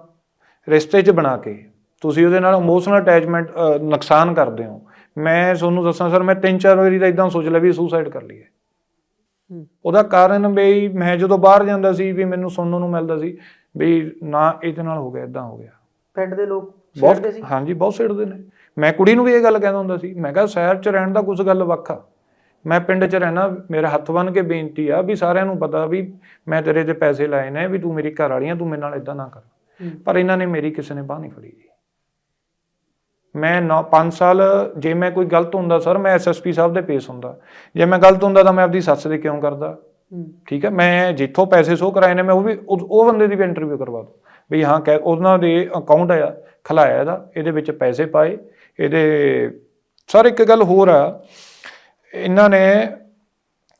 ਰਿਸ਼ਤੇ 'ਚ ਬਣਾ ਕੇ ਤੁਸੀਂ ਉਹਦੇ ਨਾਲ ਇਮੋਸ਼ਨਲ ਅਟੈਚਮੈਂਟ ਨੁਕਸਾਨ ਕਰਦੇ ਹੋ। ਮੈਂ ਤੁਹਾਨੂੰ ਦੱਸਾਂ ਸਰ ਮੈਂ ਤਿੰਨ ਚਾਰ ਵਾਰੀ ਤਾਂ ਇਦਾਂ ਸੋਚ ਲਿਆ ਵੀ ਸੁਸਾਈਡ ਕਰ ਲਈਏ ਉਹਦਾ ਕਾਰਨ ਵੀ ਮੈਂ ਜਦੋਂ ਬਾਹਰ ਜਾਂਦਾ ਸੀ ਵੀ ਮੈਨੂੰ ਸੁਣਨ ਨੂੰ ਮਿਲਦਾ ਸੀ ਵੀ ਨਾ ਇਹਦੇ ਨਾਲ ਹੋ ਗਿਆ ਇਦਾਂ ਹੋ ਗਿਆ। ਪਿੰਡ ਦੇ ਲੋਕ ਛੇੜਦੇ ਸੀ? ਬਹੁਤ ਹਾਂਜੀ ਬਹੁਤ ਸਿੱਟਦੇ ਨੇ। ਮੈਂ ਕੁੜੀ ਨੂੰ ਵੀ ਇਹ ਗੱਲ ਕਹਿੰਦਾ ਹੁੰਦਾ ਸੀ ਮੈਂ ਕਿਹਾ ਸ਼ਹਿਰ 'ਚ ਰਹਿਣ ਦਾ ਕੁਝ ਗੱਲ ਵੱਖ ਆ। ਮੈਂ ਪਿੰਡ 'ਚ ਰਹਿਣਾ ਮੇਰਾ ਹੱਥ ਬੰਨ ਕੇ ਬੇਨਤੀ ਆ ਵੀ ਸਾਰਿਆਂ ਨੂੰ ਪਤਾ ਵੀ ਮੈਂ ਤੇਰੇ ਤੇ ਪੈਸੇ ਲਾਏ ਨੇ ਵੀ ਤੂੰ ਮੇਰੀ ਘਰ ਵਾਲੀ ਆ ਤੂੰ ਮੇਰੇ ਨਾਲ ਇਦਾਂ ਨਾ ਕਰ। ਪਰ ਇਹਨਾਂ ਨੇ ਮੇਰੀ ਕਿਸੇ ਨੇ ਬਾਹ ਨਹੀਂ ਫੜੀ। ਮੈਂ 9 5 ਸਾਲ ਜੇ ਮੈਂ ਕੋਈ ਗਲਤ ਹੁੰਦਾ ਸਰ ਮੈਂ ਐਸਐਸਪੀ ਸਾਹਿਬ ਦੇ ਪੇਸ਼ ਹੁੰਦਾ। ਜੇ ਮੈਂ ਗਲਤ ਹੁੰਦਾ ਤਾਂ ਮੈਂ ਆਪਦੀ ਸੱਸ ਦੇ ਕਿਉਂ ਕਰਦਾ? ਠੀਕ ਹੈ ਮੈਂ ਜਿੱਥੋਂ ਪੈਸੇ ਸੋ ਕਰਾਏ ਨੇ ਮੈਂ ਉਹ ਵੀ ਉਹ ਉਹ ਬੰਦੇ ਦੀ ਵੀ ਇੰਟਰਵਿਊ ਕਰਵਾ ਦੂੰ। ਵੀ ਹਾਂ ਕਹਿ ਉਹਨਾਂ ਦੇ ਅਕਾਊਂਟ ਆ ਖਲਾਇਆ ਇਹਦਾ ਇਹਦੇ ਵਿੱਚ ਪੈਸੇ ਪਾਏ ਇਹਦੇ ਸਰ ਇੱਕ ਗੱਲ ਹੋਰ ਆ ਇਹਨਾਂ ਨੇ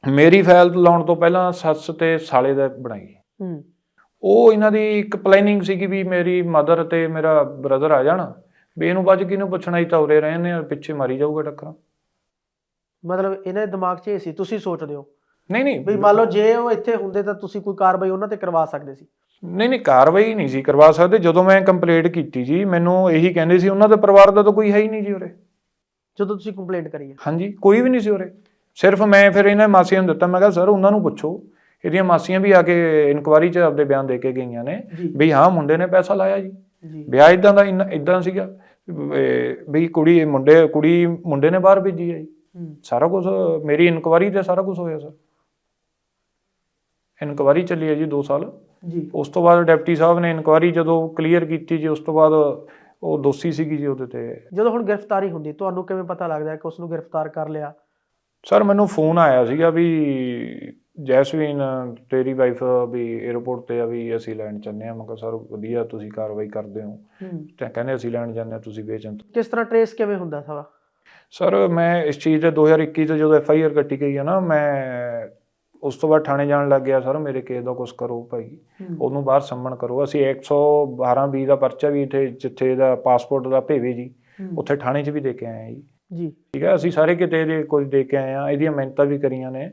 ਮੇਰੀ ਫਾਈਲ ਲਾਉਣ ਤੋਂ ਪਹਿਲਾਂ ਸੱਸ ਤੇ ਸਾਲੇ ਦਾ ਬਣਾਈ। ਹੂੰ। ਉਹ ਇਹਨਾਂ ਦੀ ਇੱਕ ਪਲੈਨਿੰਗ ਸੀਗੀ ਵੀ ਮੇਰੀ ਮਦਰ ਤੇ ਮੇਰਾ ਬ੍ਰਦਰ ਆ ਜਾਣ ਵੀ ਇਹਨੂੰ ਬਾਅਦ ਕਿਹਨੂੰ ਪੁੱਛਣਾ ਹੀ ਤਾਂ ਉਰੇ ਰਹਿੰਦੇ ਆ ਪਿੱਛੇ ਮਾਰੀ ਜਾਊਗਾ ਟੱਕਰਾਂ। ਮਤਲਬ ਇਹਨਾਂ ਦੇ ਦਿਮਾਗ 'ਚ ਇਹ ਸੀ ਤੁਸੀਂ ਸੋਚਦੇ ਹੋ? ਨਹੀਂ ਨਹੀਂ। ਵੀ ਮੰਨ ਲਓ ਜੇ ਉਹ ਇੱਥੇ ਹੁੰਦੇ ਤਾਂ ਤੁਸੀਂ ਕੋਈ ਕਾਰਵਾਈ ਉਹਨਾਂ ਤੇ ਕਰਵਾ ਸਕਦੇ ਸੀ। ਨਹੀਂ ਨਹੀਂ ਕਾਰਵਾਈ ਨਹੀਂ ਸੀ ਕਰਵਾ ਸਕਦੇ। ਜਦੋਂ ਮੈਂ ਕੰਪਲੇਂਟ ਕੀਤੀ ਜੀ ਮੈਨੂੰ ਇਹੀ ਕਹਿੰਦੇ ਸੀ ਉਹਨਾਂ ਦੇ ਪਰਿਵਾਰ ਦਾ ਤਾਂ ਕੋਈ ਹੈ ਹੀ ਨਹੀਂ ਜੀ ਉਰੇ। ਜਦੋਂ ਤੁਸੀਂ ਕੰਪਲੇਂਟ ਕਰੀ ਹੈ। ਹਾਂਜੀ ਕੋਈ ਵੀ ਨਹੀਂ ਸੀ ਉਰੇ। ਸਿਰਫ ਮੈਂ ਫਿਰ ਇਹਨਾਂ ਮਾਸੀਆਂ ਨੂੰ ਦਿੱਤਾ ਮੈਂ ਕਿਹਾ ਸਰ ਉਹਨਾਂ ਨੂੰ ਪੁੱਛੋ। ਇਹਦੀਆਂ ਮਾਸੀਆਂ ਵੀ ਆ ਕੇ ਇਨਕੁਆਰੀ 'ਚ ਆਪਦੇ ਬਿਆਨ ਦੇ ਕੇ ਗਈਆਂ ਨੇ ਵੀ ਹਾਂ ਮੁੰਡੇ ਨੇ ਪੈਸਾ ਲਾਇਆ ਜੀ। ਵਿਆਹ ਇਦਾਂ ਦਾ ਇਦਾਂ ਸੀਗਾ ਵੀ- ਕੁੜੀ ਮੁੰਡੇ ਕੁੜੀ ਮੁੰਡੇ ਨੇ ਬਾਹਰ ਭੇਜੀ ਹੈ। ਸਾਰਾ ਕੁਝ ਮੇਰੀ ਇਨਕੁਆਰੀ ਤੇ ਸਾਰਾ ਕੁਝ ਹੋਇਆ ਸਰ। ਇਨਕੁਆਰੀ ਚੱਲੀ ਹੈ ਜੀ 2 ਸਾਲ। ਜੀ। ਉਸ ਤੋਂ ਬਾਅਦ ਡਿਪਟੀ ਸਾਹਿਬ ਨੇ ਇਨਕੁਆਰੀ ਜਦੋਂ ਕਲੀਅਰ ਕੀਤੀ ਜੀ ਉਸ ਤੋਂ ਬਾਅਦ ਉਹ ਦੋਸ਼ੀ ਸੀਗੀ ਜੀ ਉਹਦੇ ਤੇ। ਜਦੋਂ ਹੁਣ ਗ੍ਰਿਫਤਾਰੀ ਹੁੰਦੀ ਤੁਹਾਨੂੰ ਕਿਵੇਂ ਪਤਾ ਲੱਗਦਾ ਕਿ ਉਸ ਨੂੰ ਗ੍ਰਿਫਤਾਰ ਕਰ ਲਿਆ? ਸਰ ਮੈਨੂੰ ਫੋਨ ਆਇਆ ਸੀਗਾ ਵੀ ਜੈਸਵੀਨ ਤੇਰੀ ਵਾਈਫ ਵੀ 에어ਪੋਰਟ ਤੇ ਆ ਵੀ ਅਸੀਂ ਲੈਣ ਚੱਲੇ ਆ ਮੈਂ ਕਿਹਾ ਸਰ ਵਧੀਆ ਤੁਸੀਂ ਕਾਰਵਾਈ ਕਰਦੇ ਹੋ। ਤੇ ਕਹਿੰਦੇ ਅਸੀਂ ਲੈਣ ਜਾਂਦੇ ਹਾਂ ਤੁਸੀਂ ਵੇਚਣ ਕਿਸ ਤਰ੍ਹਾਂ ਟਰੇਸ ਕਿਵੇਂ ਹੁੰਦਾ ਸਵਾ ਸਰ ਮੈਂ ਇਸ ਚੀਜ਼ ਦੇ 2021 ਤੋਂ ਜਦੋਂ ਐਫ ਆਈ ਆਰ ਕੱਟੀ ਗਈ ਹੈ ਨਾ ਮੈਂ ਉਸ ਤੋਂ ਬਾਅਦ ਥਾਣੇ ਜਾਣ ਲੱਗ ਗਿਆ ਸਰ ਮੇਰੇ ਕੇਸ ਦਾ ਕੁਝ ਕਰੋ ਭਾਈ। ਉਹਨੂੰ ਬਾਹਰ ਸੰਮਣ ਕਰੋ। ਅਸੀਂ 112 ਬੀ ਦਾ ਪਰਚਾ ਵੀ ਇੱਥੇ ਜਿੱਥੇ ਇਹਦਾ ਪਾਸਪੋਰਟ ਦਾ ਭੇਵੇ ਜੀ। ਉੱਥੇ ਥਾਣੇ 'ਚ ਵੀ ਦੇ ਕੇ ਆਏ ਆ ਜੀ। ਜੀ। ਠੀਕ ਹੈ ਅਸੀਂ ਸਾਰੇ ਕਿਤੇ ਇਹਦੇ ਕੁਝ ਦੇ ਕੇ ਆਏ ਆ ਇਹਦੀਆਂ ਮਿਹਨਤਾਂ ਵੀ ਕਰੀਆਂ ਨੇ।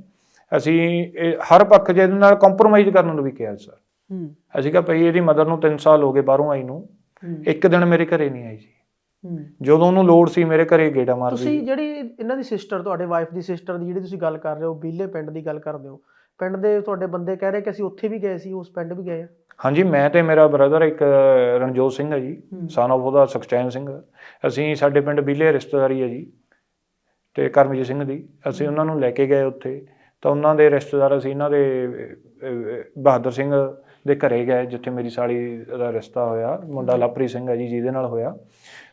ਅਸੀਂ ਹਰ ਪੱਖ ਜੇ ਇਹਦੇ ਨਾਲ ਕੰਪਰੋਮਾਈਜ਼ ਕਰਨ ਨੂੰ ਵੀ ਕਿਹਾ ਸਰ। ਹੂੰ। ਅਸੀਂ ਕਿਹਾ ਭਈ ਇਹਦੀ ਮਦਰ ਨੂੰ 3 ਸਾਲ ਹੋ ਗਏ ਬਾਹਰੋਂ ਆਈ ਨੂੰ। ਇੱਕ ਦਿਨ ਮੇਰੇ ਘਰੇ ਨਹੀਂ ਆਈ ਜੀ। ਜਦੋਂ ਉਹਨੂੰ ਲੋੜ ਸੀ ਮੇਰੇ ਘਰੇ ਗੇੜਾ ਮਾਰਦੀ ਤੁਸੀਂ ਜਿਹੜੀ ਇਹਨਾਂ ਦੀ ਸਿਸਟਰ ਤੁਹਾਡੇ ਵਾਈਫ ਦੀ ਸਿਸਟਰ ਦੀ ਜਿਹੜੀ ਤੁਸੀਂ ਗੱਲ ਕਰ ਰਹੇ ਹੋ ਬੀਲੇ ਪਿੰਡ ਦੀ ਗੱਲ ਕਰਦੇ ਹੋ ਪਿੰਡ ਦੇ ਤੁਹਾਡੇ ਬੰਦੇ ਕਹਿ ਰਹੇ ਕਿ ਅਸੀਂ ਉੱਥੇ ਵੀ ਗਏ ਸੀ ਉਸ ਪਿੰਡ ਵੀ ਗਏ ਆ? ਹਾਂਜੀ ਮੈਂ ਤੇ ਮੇਰਾ ਬ੍ਰਦਰ ਇੱਕ ਰਣਜੋਤ ਸਿੰਘ ਹੈ ਜੀ। ਸਨ of ਉਹਦਾ ਸੁਖਚੈਨ ਸਿੰਘ। ਅਸੀਂ ਸਾਡੇ ਪਿੰਡ ਬੀਲੇ ਰਿਸ਼ਤੇਦਾਰੀ ਹੈ ਜੀ ਤੇ ਕਰਮਜੀਤ ਸਿੰਘ ਦੀ। ਅਸੀਂ ਉਹਨਾਂ ਨੂੰ ਲੈ ਕੇ ਗਏ ਉੱਥੇ। ਤਾਂ ਉਹਨਾਂ ਦੇ ਰਿਸ਼ਤੇਦਾਰ ਅਸੀਂ ਇਹਨਾਂ ਦੇ ਬਹਾਦਰ ਸਿੰਘ ਦੇ ਘਰੇ ਗਏ ਜਿੱਥੇ ਮੇਰੀ ਸਾਲੀ ਦਾ ਰਿਸ਼ਤਾ ਹੋਇਆ ਮੁੰਡਾ ਲਵਪ੍ਰੀਤ ਸਿੰਘ ਹੈ ਜੀ ਜਿਹਦੇ ਨਾਲ ਹੋਇਆ।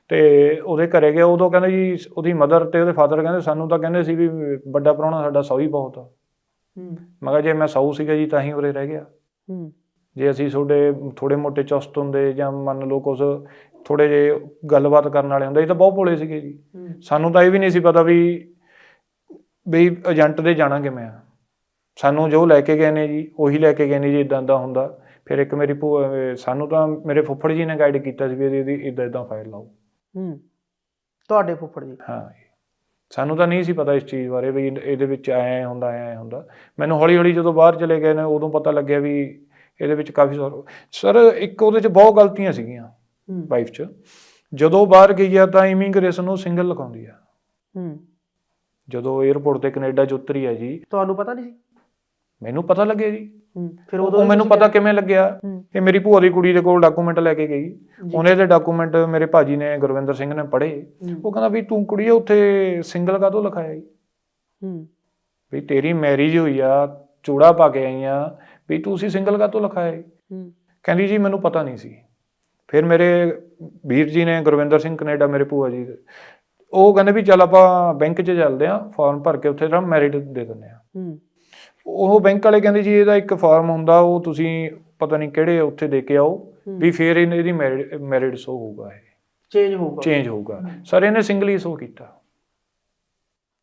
ਤੇ ਉਹਦੇ ਘਰੇ ਗਏ ਉਦੋਂ ਕਹਿੰਦੇ ਜੀ ਉਹਦੀ ਮਦਰ ਤੇ ਉਹਦੇ ਫਾਦਰ ਕਹਿੰਦੇ ਸਾਨੂੰ ਤਾਂ ਕਹਿੰਦੇ ਸੀ ਵੀ ਵੱਡਾ ਪ੍ਰਾਹੁਣਾ ਸਾਡਾ ਸੌ ਹੀ ਬਹੁਤ ਆ। ਹੂੰ। ਮੈਂ ਕਿਹਾ ਜੇ ਮੈਂ ਸੌ ਸੀਗਾ ਜੀ ਤਾਂ ਹੀ ਉਰੇ ਰਹਿ ਗਿਆ। ਹੂੰ। ਜੇ ਅਸੀਂ ਤੁਹਾਡੇ ਥੋੜੇ ਮੋਟੇ ਚੁਸਤ ਹੁੰਦੇ ਜਾਂ ਮੰਨ ਲਓ ਕੁਝ ਥੋੜੇ ਜੇ ਗੱਲਬਾਤ ਕਰਨ ਵਾਲੇ ਹੁੰਦੇ ਇਹ ਤਾਂ ਬਹੁਤ ਭੋਲੇ ਸੀਗੇ ਜੀ। ਸਾਨੂੰ ਤਾਂ ਇਹ ਵੀ ਨਹੀਂ ਸੀ ਪਤਾ ਵੀ ਵੀ ਏਜੰਟ ਦੇ ਜਾਣਾ ਕਿਵੇਂ ਆ? ਸਾਨੂੰ ਜੋ ਲੈ ਕੇ ਗਏ ਨੇ ਜੀ ਉਹੀ ਲੈ ਕੇ ਗਏ ਨੇ ਜੀ ਇਦਾਂ ਦਾ ਹੁੰਦਾ। ਫਿਰ ਇੱਕ ਮੇਰੀ ਸਾਨੂੰ ਤਾਂ ਮੇਰੇ ਫੁੱਫੜ ਜੀ ਨੇ ਗਾਈਡ ਕੀਤਾ ਸੀ ਵੀ ਇਹਦੀ ਇਦਾਂ ਇਦਾਂ ਫਾਈਲ ਲਾਓ। ਹੂੰ ਤੁਹਾਡੇ ਫੁੱਫੜ ਜੀ? ਹਾਂ। ਸਾਨੂੰ ਤਾਂ ਨਹੀਂ ਸੀ ਪਤਾ ਇਸ ਚੀਜ਼ ਬਾਰੇ ਵੀ ਇਹਦੇ ਵਿੱਚ ਐ ਹੁੰਦਾ ਐ ਹੁੰਦਾ। ਮੈਨੂੰ ਹੌਲੀ ਹੌਲੀ ਜਦੋਂ ਬਾਹਰ ਚਲੇ ਗਏ ਨੇ ਉਦੋਂ ਪਤਾ ਲੱਗਿਆ ਵੀ ਇਹਦੇ ਵਿੱਚ ਕਾਫੀ ਸਰ ਇੱਕ ਉਹਦੇ 'ਚ ਬਹੁਤ ਗਲਤੀਆਂ ਸੀਗੀਆਂ ਵਾਈਫ 'ਚ। ਜਦੋਂ ਬਾਹਰ ਗਈ ਆ ਤਾਂ ਇਮੀਗ੍ਰੇਸ਼ਨ ਨੂੰ ਸਿੰਗਲ ਲਿਖਾਉਂਦੀ ਆ। ਹੂੰ। ਜਦੋਂ 에어ਪੋਰਟ ਤੇ ਕੈਨੇਡਾ 'ਚ ਉਤਰੀ ਆ ਜੀ ਤੁਹਾਨੂੰ ਪਤਾ ਨਹੀਂ ਸੀ? ਮੈਨੂੰ ਪਤਾ ਲੱਗਿਆ ਜੀ। ਹੂੰ ਫਿਰ ਉਹ ਉਦੋਂ ਮੈਨੂੰ ਪਤਾ ਕਿਵੇਂ ਲੱਗਿਆ। ਹੂੰ। ਇਹ ਮੇਰੀ ਭੂਆ ਦੀ ਕੁੜੀ ਦੇ ਕੋਲ ਡਾਕੂਮੈਂਟ ਲੈ ਕੇ ਗਈ। ਉਹਨੇ ਦੇ ਡਾਕੂਮੈਂਟ ਮੇਰੇ ਭਾਜੀ ਨੇ ਗੁਰਵਿੰਦਰ ਸਿੰਘ ਨੇ ਪੜ੍ਹੇ। ਹੂੰ। ਉਹ ਕਹਿੰਦਾ ਵੀ ਤੂੰ ਕੁੜੀਏ ਉੱਥੇ ਸਿੰਗਲ ਕਾਹਤੋਂ ਲਿਖਾਇਆ ਜੀ? ਹੂੰ। ਵੀ ਤੇਰੀ ਮੈਰਿਜ ਹੋਈ ਆ ਚੂੜਾ ਪਾ ਕੇ ਆਈ ਆ ਵੀ ਤੁਸੀਂ ਸਿੰਗਲ ਕਾਹਤੋਂ ਲਿਖਾਇਆ ਜੀ? ਹੂੰ। ਕਹਿੰਦੀ ਜੀ ਮੈਨੂੰ ਪਤਾ ਨਹੀਂ ਸੀ। ਫਿਰ ਮੇਰੇ ਵੀਰ ਜੀ ਨੇ ਗੁਰਵਿੰਦਰ ਸਿੰਘ ਕੈਨੇਡਾ ਮੇਰੇ ਭੂਆ ਜੀ ਦੇ, ਉਹ ਕਹਿੰਦੇ ਵੀ ਚੱਲ ਆਪਾਂ ਬੈਂਕ 'ਚ ਚੱਲਦੇ ਆ ਫਾਰਮ ਭਰ ਕੇ ਉੱਥੇ ਜਿਹੜਾ ਮੈਰਿਟ ਦੇ ਦਿੰਦੇ ਆ ਹੂੰ। ਉਹ ਬੈਂਕ ਵਾਲੇ ਕਹਿੰਦੇ ਜੀ ਇਹਦਾ ਇੱਕ ਫਾਰਮ ਹੁੰਦਾ ਉਹ ਤੁਸੀਂ ਪਤਾ ਨਹੀਂ ਕਿਹੜੇ ਉੱਥੇ ਦੇ ਕੇ ਆਓ। ਵੀ ਫਿਰ ਇਹਨੇ- ਇਹਦੀ ਮੈਰਿਟ ਮੈਰਿਟ ਸ਼ੋ ਹੋਊਗਾ ਇਹ। ਚੇਂਜ ਹੋਊਗਾ। ਚੇਂਜ ਹੋਊਗਾ। ਸਰ ਇਹਨੇ ਸਿੰਗਲੀ ਸ਼ੋ ਕੀਤਾ।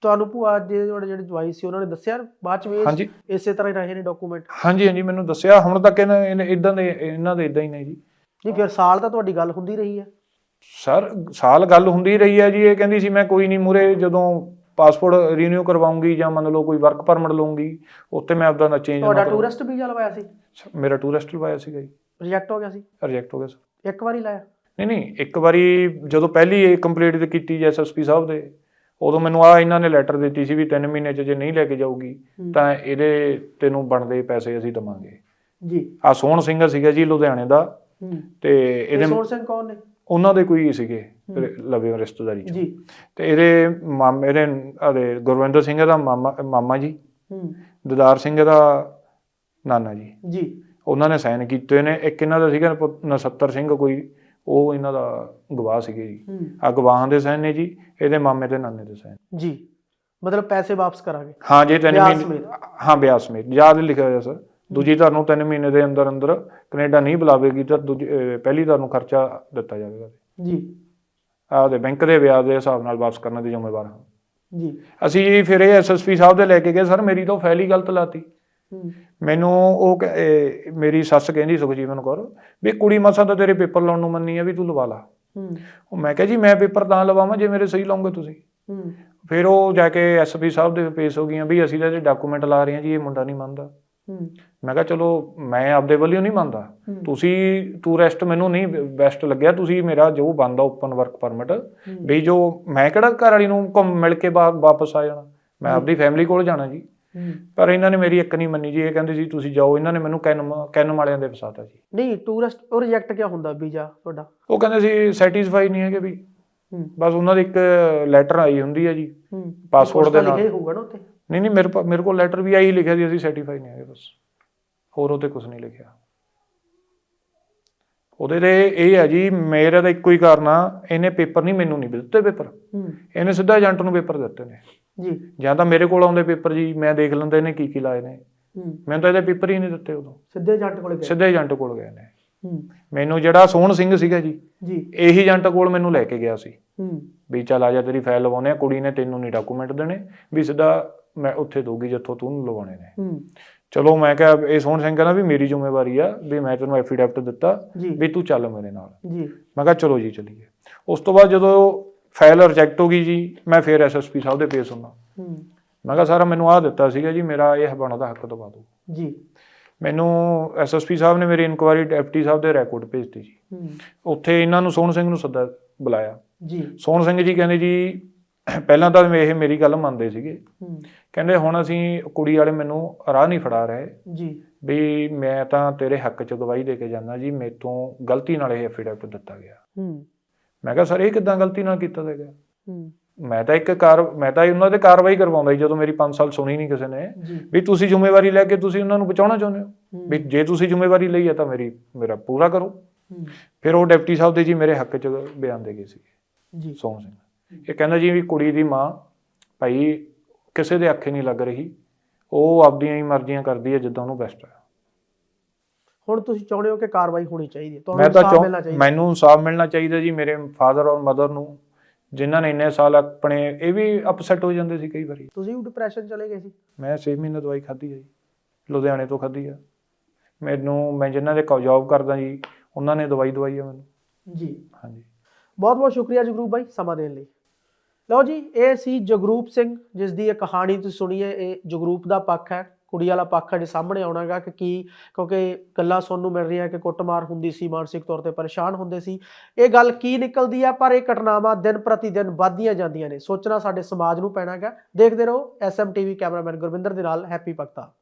ਤੁਹਾਨੂੰ ਭੂਆ ਤੁਹਾਡੇ ਜਿਹੜੇ ਜਵਾਈ ਸੀ ਉਹਨਾਂ ਨੇ ਦੱਸਿਆ? ਬਾਅਦ ਚ ਵੀ ਇਸੇ ਤਰ੍ਹਾਂ ਹੀ ਰਹੇ ਨੇ ਡਾਕੂਮੈਂਟ ਹਾਂਜੀ ਹਾਂਜੀ ਮੈਨੂੰ ਦੱਸਿਆ। ਹੁਣ ਤੱਕ ਇਹਨਾਂ ਇਹਨੇ ਇਦਾਂ ਦੇ ਇਹਨਾਂ ਦੇ ਇਦਾਂ ਹੀ ਨੇ ਜੀ। ਨਹੀਂ ਫਿਰ ਸਾਲ ਤਾਂ ਤੁਹਾਡੀ ਗੱਲ ਹੁੰਦੀ ਰਹੀ ਹੈ। ਸਰ ਸਾਲ ਗੱਲ ਹੁੰਦੀ ਰਹੀ ਹੈ ਜੀ ਇਹ ਕਹਿੰਦੀ ਸੀ ਮੈਂ ਕੋਈ ਨਹੀਂ ਮੂਰੇ ਜਦੋਂ ਪਾਸਪੋਰਟ ਰੀਨਿਊ ਕਰਵਾਉਂਗੀ ਜਾਂ ਮੰਨ ਲਓ ਕੋਈ ਵਰਕ ਪਰਮਿਟ ਲਵਾਂਗੀ ਉੱਤੇ ਮੈਂ ਆਪਦਾ ਚੇਂਜ ਤੁਹਾਡਾ ਟੂਰਿਸਟ ਵੀਜ਼ਾ ਲਵਾਇਆ ਸੀ? ਮੇਰਾ ਟੂਰਿਸਟ ਲਵਾਇਆ ਸੀਗਾ ਜੀ। ਰਿਜੈਕਟ ਹੋ ਗਿਆ ਸੀ? ਰਿਜੈਕਟ ਹੋ ਗਿਆ ਸਰ। ਇੱਕ ਵਾਰੀ ਲਾਇਆ? ਨਹੀਂ ਨਹੀਂ ਇੱਕ ਵਾਰੀ ਜਦੋਂ ਪਹਿਲੀ ਇਹ ਕੰਪਲੀਟ ਕੀਤੀ ਐਸਐਸਪੀ ਸਾਹਿਬ ਦੇ ਉਦੋਂ ਮੈਨੂੰ ਆ ਇਹਨਾਂ ਨੇ ਲੈਟਰ ਦਿੱਤੀ ਸੀ ਵੀ 3 ਮਹੀਨੇ ਚ ਜੇ ਨਹੀਂ ਲੈ ਕੇ ਜਾਊਗੀ। ਤਾਂ ਇਹਦੇ ਤੈਨੂੰ ਬਣਦੇ ਪੈਸੇ ਅਸੀਂ ਦਵਾਂਗੇ। ਜੀ। ਆ ਸੋਹਣ ਸਿੰਘ ਸੀਗਾ ਜੀ ਲੁਧਿਆਣੇ ਦਾ ਤੇ ਇਹ ਇਹਦੇ ਸੋਹਣ ਸਿੰਘ ਕੌਣ ਨੇ? ਉਹਨਾਂ ਦੇ ਕੋਈ ਸੀਗੇ। ਲਵੇ ਰਿਸ਼ਤੇਦਾਰੀ ਚ। ਜੀ। ਤੇ ਇਹਦੇ ਮਾਮੇ ਦੇ ਅਦੇ ਗੁਰਵਿੰਦਰ ਸਿੰਘ ਦਾ ਮਾਮਾ ਮਾਮਾ ਜੀ। ਹੂੰ। ਦਦਾਰ ਸਿੰਘ ਦਾ ਨਾਨਾ ਜੀ। ਜੀ। ਉਹਨਾਂ ਨੇ ਸਾਈਨ ਕੀਤੇ ਨੇ। ਇੱਕ ਇਹਨਾਂ ਦਾ ਸੀਗਾ ਨਛੱਤਰ ਸਿੰਘ ਕੋਈ ਉਹ ਇਹਨਾਂ ਦਾ ਗਵਾਹ ਸੀਗੇ ਜੀ। ਆ ਗਵਾਹਾਂ ਦੇ ਸਾਈਨ ਨੇ ਜੀ ਇਹਦੇ ਮਾਮੇ ਤੇ ਨਾਨੇ ਦੇ ਸਾਈਨ। ਜੀ। ਮਤਲਬ ਪੈਸੇ ਵਾਪਸ ਕਰਾਂਗੇ। ਹਾਂ ਜੇ ਤਿੰਨ ਵਿਆਜ ਮਹੀਨੇ ਹਾਂ ਬਿਆਸ ਸਮੇਤ। ਯਾਦ ਲਿਖਿਆ ਹੋਇਆ ਸਰ। ਦੂਜੀ ਤੁਹਾਨੂੰ ਤਿੰਨ ਮਹੀਨੇ ਦੇ ਅੰਦਰ ਅੰਦਰ ਕੈਨੇਡਾ ਨਹੀਂ ਬੁਲਾਵੇਗੀ ਤਾਂ ਦੂਜੀ ਅਹ ਪਹਿਲੀ ਤੁਹਾਨੂੰ ਖਰਚਾ ਦਿੱਤਾ ਜਾਵੇਗਾ ਜੀ। ਆਪਦੇ ਬੈਂਕ ਦੇ ਵਿਆਜ ਦੇ ਹਿਸਾਬ ਨਾਲ ਵਾਪਸ ਕਰਨ ਦੇ ਜ਼ਿੰਮੇਵਾਰ ਹਾਂ। ਜੀ। ਅਸੀਂ ਜੀ ਫਿਰ ਇਹ ਐਸਐਸਪੀ ਸਾਹਿਬ ਦੇ ਲੈ ਕੇ ਗਏ ਸਰ ਮੇਰੀ ਤਾਂ ਫਾਈਲ ਹੀ ਗਲਤ ਲਾਤੀ। ਹੂੰ। ਮੈਨੂੰ ਉਹ ਕ- ਇਹ ਮੇਰੀ ਸੱਸ ਕਹਿੰਦੀ ਸੁਖਜੀਵਨ ਕੌਰ ਵੀ ਕੁੜੀ ਮਸਾਂ ਤਾਂ ਤੇਰੇ ਪੇਪਰ ਲਾਉਣ ਨੂੰ ਮੰਨੀ ਆ ਵੀ ਤੂੰ ਲਵਾ ਲਾ। ਹੂੰ। ਉਹ ਮੈਂ ਕਿਹਾ ਜੀ ਮੈਂ ਪੇਪਰ ਤਾਂ ਲਵਾਵਾਂ ਜੇ ਮੇਰੇ ਸਹੀ ਲਾਉਂਗੇ ਤੁਸੀਂ। ਹੂੰ। ਫਿਰ ਉਹ ਜਾ ਕੇ ਐਸਪੀ ਸਾਹਿਬ ਦੇ ਪੇਸ਼ ਹੋ ਗਈਆਂ ਵੀ ਅਸੀਂ ਤਾਂ ਇਹਦੇ ਡਾਕੂਮੈਂਟ ਲਾ ਰਹੇ ਹਾਂ ਜੀ ਇਹ ਮੁੰਡਾ ਨਹੀਂ ਮੰਨਦਾ। ਹੂੰ। ਮੈਂ ਕਿਹਾ ਚਲੋ ਮੈਂ ਆਪਦੇ ਵੱਲੋਂ ਨਹੀਂ ਮੰਨਦਾ। ਤੁਸੀਂ ਟੂਰਿਸਟ ਮੈਨੂੰ ਨਹੀਂ ਬੈਸਟ ਲੱਗਿਆ ਤੁਸੀਂ ਮੇਰਾ ਜੋ ਬੰਦਾ ਓਪਨ ਵਰਕ ਪਰਮਿਟ ਵੀ ਜੋ ਮੈਂ ਕਿਹੜਾ ਘਰ ਵਾਲੀ ਨੂੰ ਘੁੰਮ ਮਿਲ ਕੇ ਵਾਪਸ ਆ ਜਾਣਾ। ਮੈਂ ਆਪਦੀ ਫੈਮਿਲੀ ਕੋਲ ਜਾਣਾ ਜੀ। ਪਰ ਇਹਨਾਂ ਨੇ ਮੇਰੀ ਇੱਕ ਨਹੀਂ ਮੰਨੀ ਜੀ ਇਹ ਕਹਿੰਦੇ ਸੀ ਤੁਸੀਂ ਜਾਓ ਇਹਨਾਂ ਨੇ ਮੈਨੂੰ ਕੈਨਮ ਕੈਨਮ ਵਾਲਿਆਂ ਦੇ ਫਸਾਤਾ ਜੀ। ਨਹੀਂ ਟੂਰਿਸਟ ਉਹ ਰਿਜੈਕਟ ਕਿਉਂ ਹੁੰਦਾ ਵੀਜ਼ਾ ਤੁਹਾਡਾ? ਉਹ ਕਹਿੰਦੇ ਸੀ ਸੈਟੀਸਫਾਈ ਨਹੀਂ ਹੈਗੇ ਵੀ। ਬਸ ਉਹਨਾਂ ਦੀ ਇੱਕ ਲੈਟਰ ਆਈ ਹੁੰਦੀ ਹੈ ਜੀ ਕੁਛ ਦੇ ਨਾਲ। ਲਿਖਿਆ ਹੀ ਹੋਊਗਾ ਨਾ ਉੱਤੇ ਨਹੀਂ ਨਹੀਂ ਮੇਰੇ ਮੇਰੇ ਕੋਲ ਲੈਟਰ ਵੀ ਆਈ ਲਿਖਿਆ ਸੀ ਅਸੀਂ ਸਰਟੀਫਾਈ ਨਹੀਂ ਹੈਗੇ ਬਸ। ਹੋਰ ਉਹਤੇ ਕੁਝ ਨਹੀਂ ਲਿਖਿਆ। ਉਹਦੇ ਤੇ ਇਹ ਹੈ ਜੀ ਮੇਰਾ ਤਾਂ ਇੱਕੋ ਹੀ ਕਾਰਨ ਆ ਇਹਨੇ ਪੇਪਰ ਨਹੀਂ ਮੈਨੂੰ ਨਹੀਂ ਦਿੱਤੇ ਪੇਪਰ। ਇਹਨੇ ਸਿੱਧਾ ਏਜੰਟ ਨੂੰ ਪੇਪਰ ਦਿੱਤੇ ਨੇ। ਜੀ। ਜਾਂ ਤਾਂ ਮੇਰੇ ਕੋਲ ਆਉਂਦੇ ਪੇਪਰ ਜੀ ਮੈਂ ਦੇਖ ਲੈਂਦਾ ਇਹਨੇ ਕੀ ਕੀ ਲਾਏ ਨੇ। ਮੈਨੂੰ ਤਾਂ ਇਹਦੇ ਪੇਪਰ ਹੀ ਨਹੀਂ ਦਿੱਤੇ ਉਦੋਂ। ਸਿੱਧੇ ਜੱਟ ਕੋਲੇ ਗਏ। ਸਿੱਧੇ ਏਜੰਟ ਕੋਲ ਗਏ ਨੇ। ਮੈਨੂੰ ਜਿਹੜਾ ਸੋਹਣ ਸਿੰਘ ਸੀਗਾ ਜੀ ਜੀ। ਇਹੀ ਏਜੰਟ ਕੋਲ ਮੈਨੂੰ ਲੈ ਕੇ ਗਿਆ ਸੀ। ਹੂੰ। ਵੀ ਚੱਲ ਆ ਜਾ ਤੇਰੀ ਫਾਈਲ ਲਵਾਉਣੇ ਆ ਕੁੜੀ ਨੇ ਤੈਨੂੰ ਨਹੀਂ ਡਾਕੂਮੈਂਟ ਦੇਣੇ ਵੀ ਸਿੱਧਾ ਮੈਂ ਉੱਥੇ ਦਊਗੀ ਜਿੱਥੋਂ ਤੂੰ ਲਵਾਉਣੇ ਨੇ। ਹੂੰ। ਚਲੋ ਮੈਂ ਕਿਹਾ ਇਹ ਸੋਹਣ ਸਿੰਘ ਕਹਿੰਦਾ ਵੀ ਮੇਰੀ ਜ਼ਿੰਮੇਵਾਰੀ ਆ ਵੀ ਮੈਂ ਤੈਨੂੰ ਐਫੀਡੈਵਿਟ ਦਿੱਤਾ ਵੀ ਤੂੰ ਚੱਲ ਮੇਰੇ ਨਾਲ। ਜੀ। ਮੈਂ ਕਿਹਾ ਚਲੋ ਜੀ ਚਲੀਏ। ਉਸ ਤੋਂ ਬਾਅਦ ਜਦੋਂ ਫਾਈਲ ਰਿਜੈਕਟ ਹੋ ਗਈ ਜੀ ਮੈਂ ਫਿਰ ਐਸਐਸਪੀ ਸਾਹਿਬ ਦੇ ਪੇਸ਼ ਹੁੰਦਾ ਮੈਂ ਕਿਹਾ ਸਾਰਾ ਮੈਨੂੰ ਆਹ ਦਿੱਤਾ ਸੀਗਾ ਜੀ ਮੇਰਾ ਇਹ ਬਣਦਾ ਹੱਕ ਦਵਾ ਦਿਓ। ਜੀ। ਮੈਨੂੰ ਐਸਐਸਪੀ ਸਾਹਿਬ ਨੇ ਮੇਰੀ ਇਨਕੁਆਇਰੀ ਡਿਪਟੀ ਸਾਹਿਬ ਦੇ ਰੈਕੋਰਡ ਭੇਜਤੀ ਜੀ। ਉੱਥੇ ਇਹਨਾਂ ਨੂੰ ਸੋਹਣ ਸਿੰਘ ਨੂੰ ਸੱਦਾ ਬੁਲਾਇਆ। ਜੀ। ਸੋਹਣ ਸਿੰਘ ਜੀ ਕਹਿੰਦੇ ਜੀ ਪਹਿਲਾਂ ਤਾਂ ਇਹ ਮੇਰੀ ਗੱਲ ਮੰਨਦੇ ਸੀਗੇ। ਕਹਿੰਦੇ ਹੁਣ ਅਸੀਂ ਕੁੜੀ ਵਾਲੇ ਮੈਨੂੰ ਰਾਹ ਨਹੀਂ ਫੜਾ ਰਹੇ। ਜੀ। ਵੀ ਮੈਂ ਤਾਂ ਤੇਰੇ ਹੱਕ 'ਚ ਗਵਾਹੀ ਦੇ ਕੇ ਜਾਂਦਾ ਜੀ ਮੇਤੋਂ ਗਲਤੀ ਨਾਲ ਇਹ ਐਫੀਡੈਵਿਟ ਦਿੱਤਾ ਗਿਆ। ਹੂੰ। ਮੈਂ ਕਿਹਾ ਸਰ ਇਹ ਕਿਦਾਂ ਗਲਤੀ ਨਾਲ ਕੀਤਾ ਗਿਆ ਹੂੰ। ਮੈਂ ਤਾਂ ਇੱਕ ਕਾਰ ਮੈਂ ਤਾਂ ਉਹਨਾਂ ਤੇ ਕਾਰਵਾਈ ਕਰਵਾਉਂਦਾ ਜਦੋਂ ਮੇਰੀ 5 ਸਾਲ ਸੁਣੀ ਨਹੀਂ ਕਿਸੇ ਨੇ। ਵੀ ਤੁਸੀਂ ਜ਼ਿੰਮੇਵਾਰੀ ਲੈ ਕੇ ਤੁਸੀਂ ਉਹਨਾਂ ਨੂੰ ਬਚਾਉਣਾ ਚਾਹੁੰਦੇ ਹੋ? ਵੀ ਜੇ ਤੁਸੀਂ ਜ਼ਿੰਮੇਵਾਰੀ ਲਈ ਹੈ ਤਾਂ ਮੇਰੀ ਮੇਰਾ ਪੂਰਾ ਕਰੋ। ਫਿਰ ਉਹ ਡਿਪਟੀ ਸਾਹਿਬ ਦੇ ਜੀ ਮੇਰੇ ਹੱਕ 'ਚ ਬਿਆਨ ਦੇ ਗਏ ਸੀ ਜੀ। ਸੋਹਣ ਸਿੰਘ। ਇਹ ਕਹਿੰਦਾ ਜੀ ਵੀ ਕੁੜੀ ਦੀ ਮਾਂ ਭਾਈ ਕਿਸੇ ਦੇ ਅੱਖੇ ਨਹੀਂ ਲੱਗ ਰਹੀ ਉਹ ਆਪਦੀਆਂ ਹੀ ਮਰਜ਼ੀਆਂ ਕਰਦੀ ਹੈ ਜਿੱਦਾਂ ਉਹਨੂੰ ਬੈਸਟ ਹੈ। ਹੁਣ ਤੁਸੀਂ ਚਾਹੁੰਦੇ ਹੋ ਕਿ ਕਾਰਵਾਈ ਹੋਣੀ ਚਾਹੀਦੀ ਹੈ? ਮੈਂ ਤਾਂ ਇਨਸਾਫ਼ ਮਿਲਣਾ ਚਾਹ ਚਾਹੀਦਾ। ਮੈਨੂੰ ਇਨਸਾਫ ਮਿਲਣਾ ਚਾਹੀਦਾ ਜੀ ਮੇਰੇ ਫਾਦਰ ਔਰ ਮਦਰ ਨੂੰ ਜਿਨ੍ਹਾਂ ਨੇ ਇੰਨੇ ਸਾਲ ਆਪਣੇ ਇਹ ਵੀ ਅਪਸੈਟ ਹੋ ਜਾਂਦੇ ਸੀ ਕਈ ਵਾਰੀ। ਤੁਸੀਂ ਵੀ ਡਿਪਰੈਸ਼ਨ ਚਲੇ ਗਏ ਸੀ? ਮੈਂ 6 ਮਹੀਨੇ ਦਵਾਈ ਖਾਧੀ ਹੈ ਜੀ ਲੁਧਿਆਣੇ ਤੋਂ ਖਾਧੀ ਆ ਮੈਨੂੰ ਮੈਂ ਜਿਨ੍ਹਾਂ ਦੇ ਜੌਬ ਕਰਦਾ ਜੀ ਉਹਨਾਂ ਨੇ ਦਵਾਈ ਦਵਾਈ ਆ ਮੈਨੂੰ। ਜੀ। ਹਾਂਜੀ। ਬਹੁਤ ਬਹੁਤ ਸ਼ੁਕਰੀਆ ਜਗਰੂਪ ਭਾਈ ਸਮਾਂ ਦੇਣ ਲਈ। ਲਓ ਜੀ, ਇਹ ਸੀ ਜਗਰੂਪ ਸਿੰਘ, ਜਿਸ ਦੀ ਇਹ ਕਹਾਣੀ ਤੁਸੀਂ ਸੁਣੀ ਹੈ, ਇਹ ਜਗਰੂਪ ਦਾ ਪੱਖ ਹੈ। ਕੁੜੀ ਵਾਲਾ ਪੱਖ ਹੈ ਜੇ ਸਾਹਮਣੇ ਆਉਣਾਗਾ ਕਿ ਕੀ, ਕਿਉਂਕਿ ਗੱਲਾਂ ਸੁਣਨ ਨੂੰ ਮਿਲ ਰਹੀਆਂ ਕਿ ਕੁੱਟਮਾਰ ਹੁੰਦੀ ਸੀ, ਮਾਨਸਿਕ ਤੌਰ ਤੇ ਪਰੇਸ਼ਾਨ ਹੁੰਦੇ ਸੀ। ਇਹ ਗੱਲ ਕੀ ਨਿਕਲਦੀ ਆ, ਪਰ ਇਹ ਘਟਨਾਵਾਂ ਦਿਨ ਪ੍ਰਤੀ ਦਿਨ ਵੱਧਦੀਆਂ ਜਾਂਦੀਆਂ ਨੇ। ਸੋਚਣਾ ਸਾਡੇ ਸਮਾਜ ਨੂੰ ਪੈਣਾਗਾ ਦੇਖਦੇ ਰਹੋ ਐਸਐਮ ਟੀਵੀ ਕੈਮਰਾਮੈਨ ਗੁਰਵਿੰਦਰ ਦੇ ਨਾਲ ਹੈਪੀ ਭਗਤਾ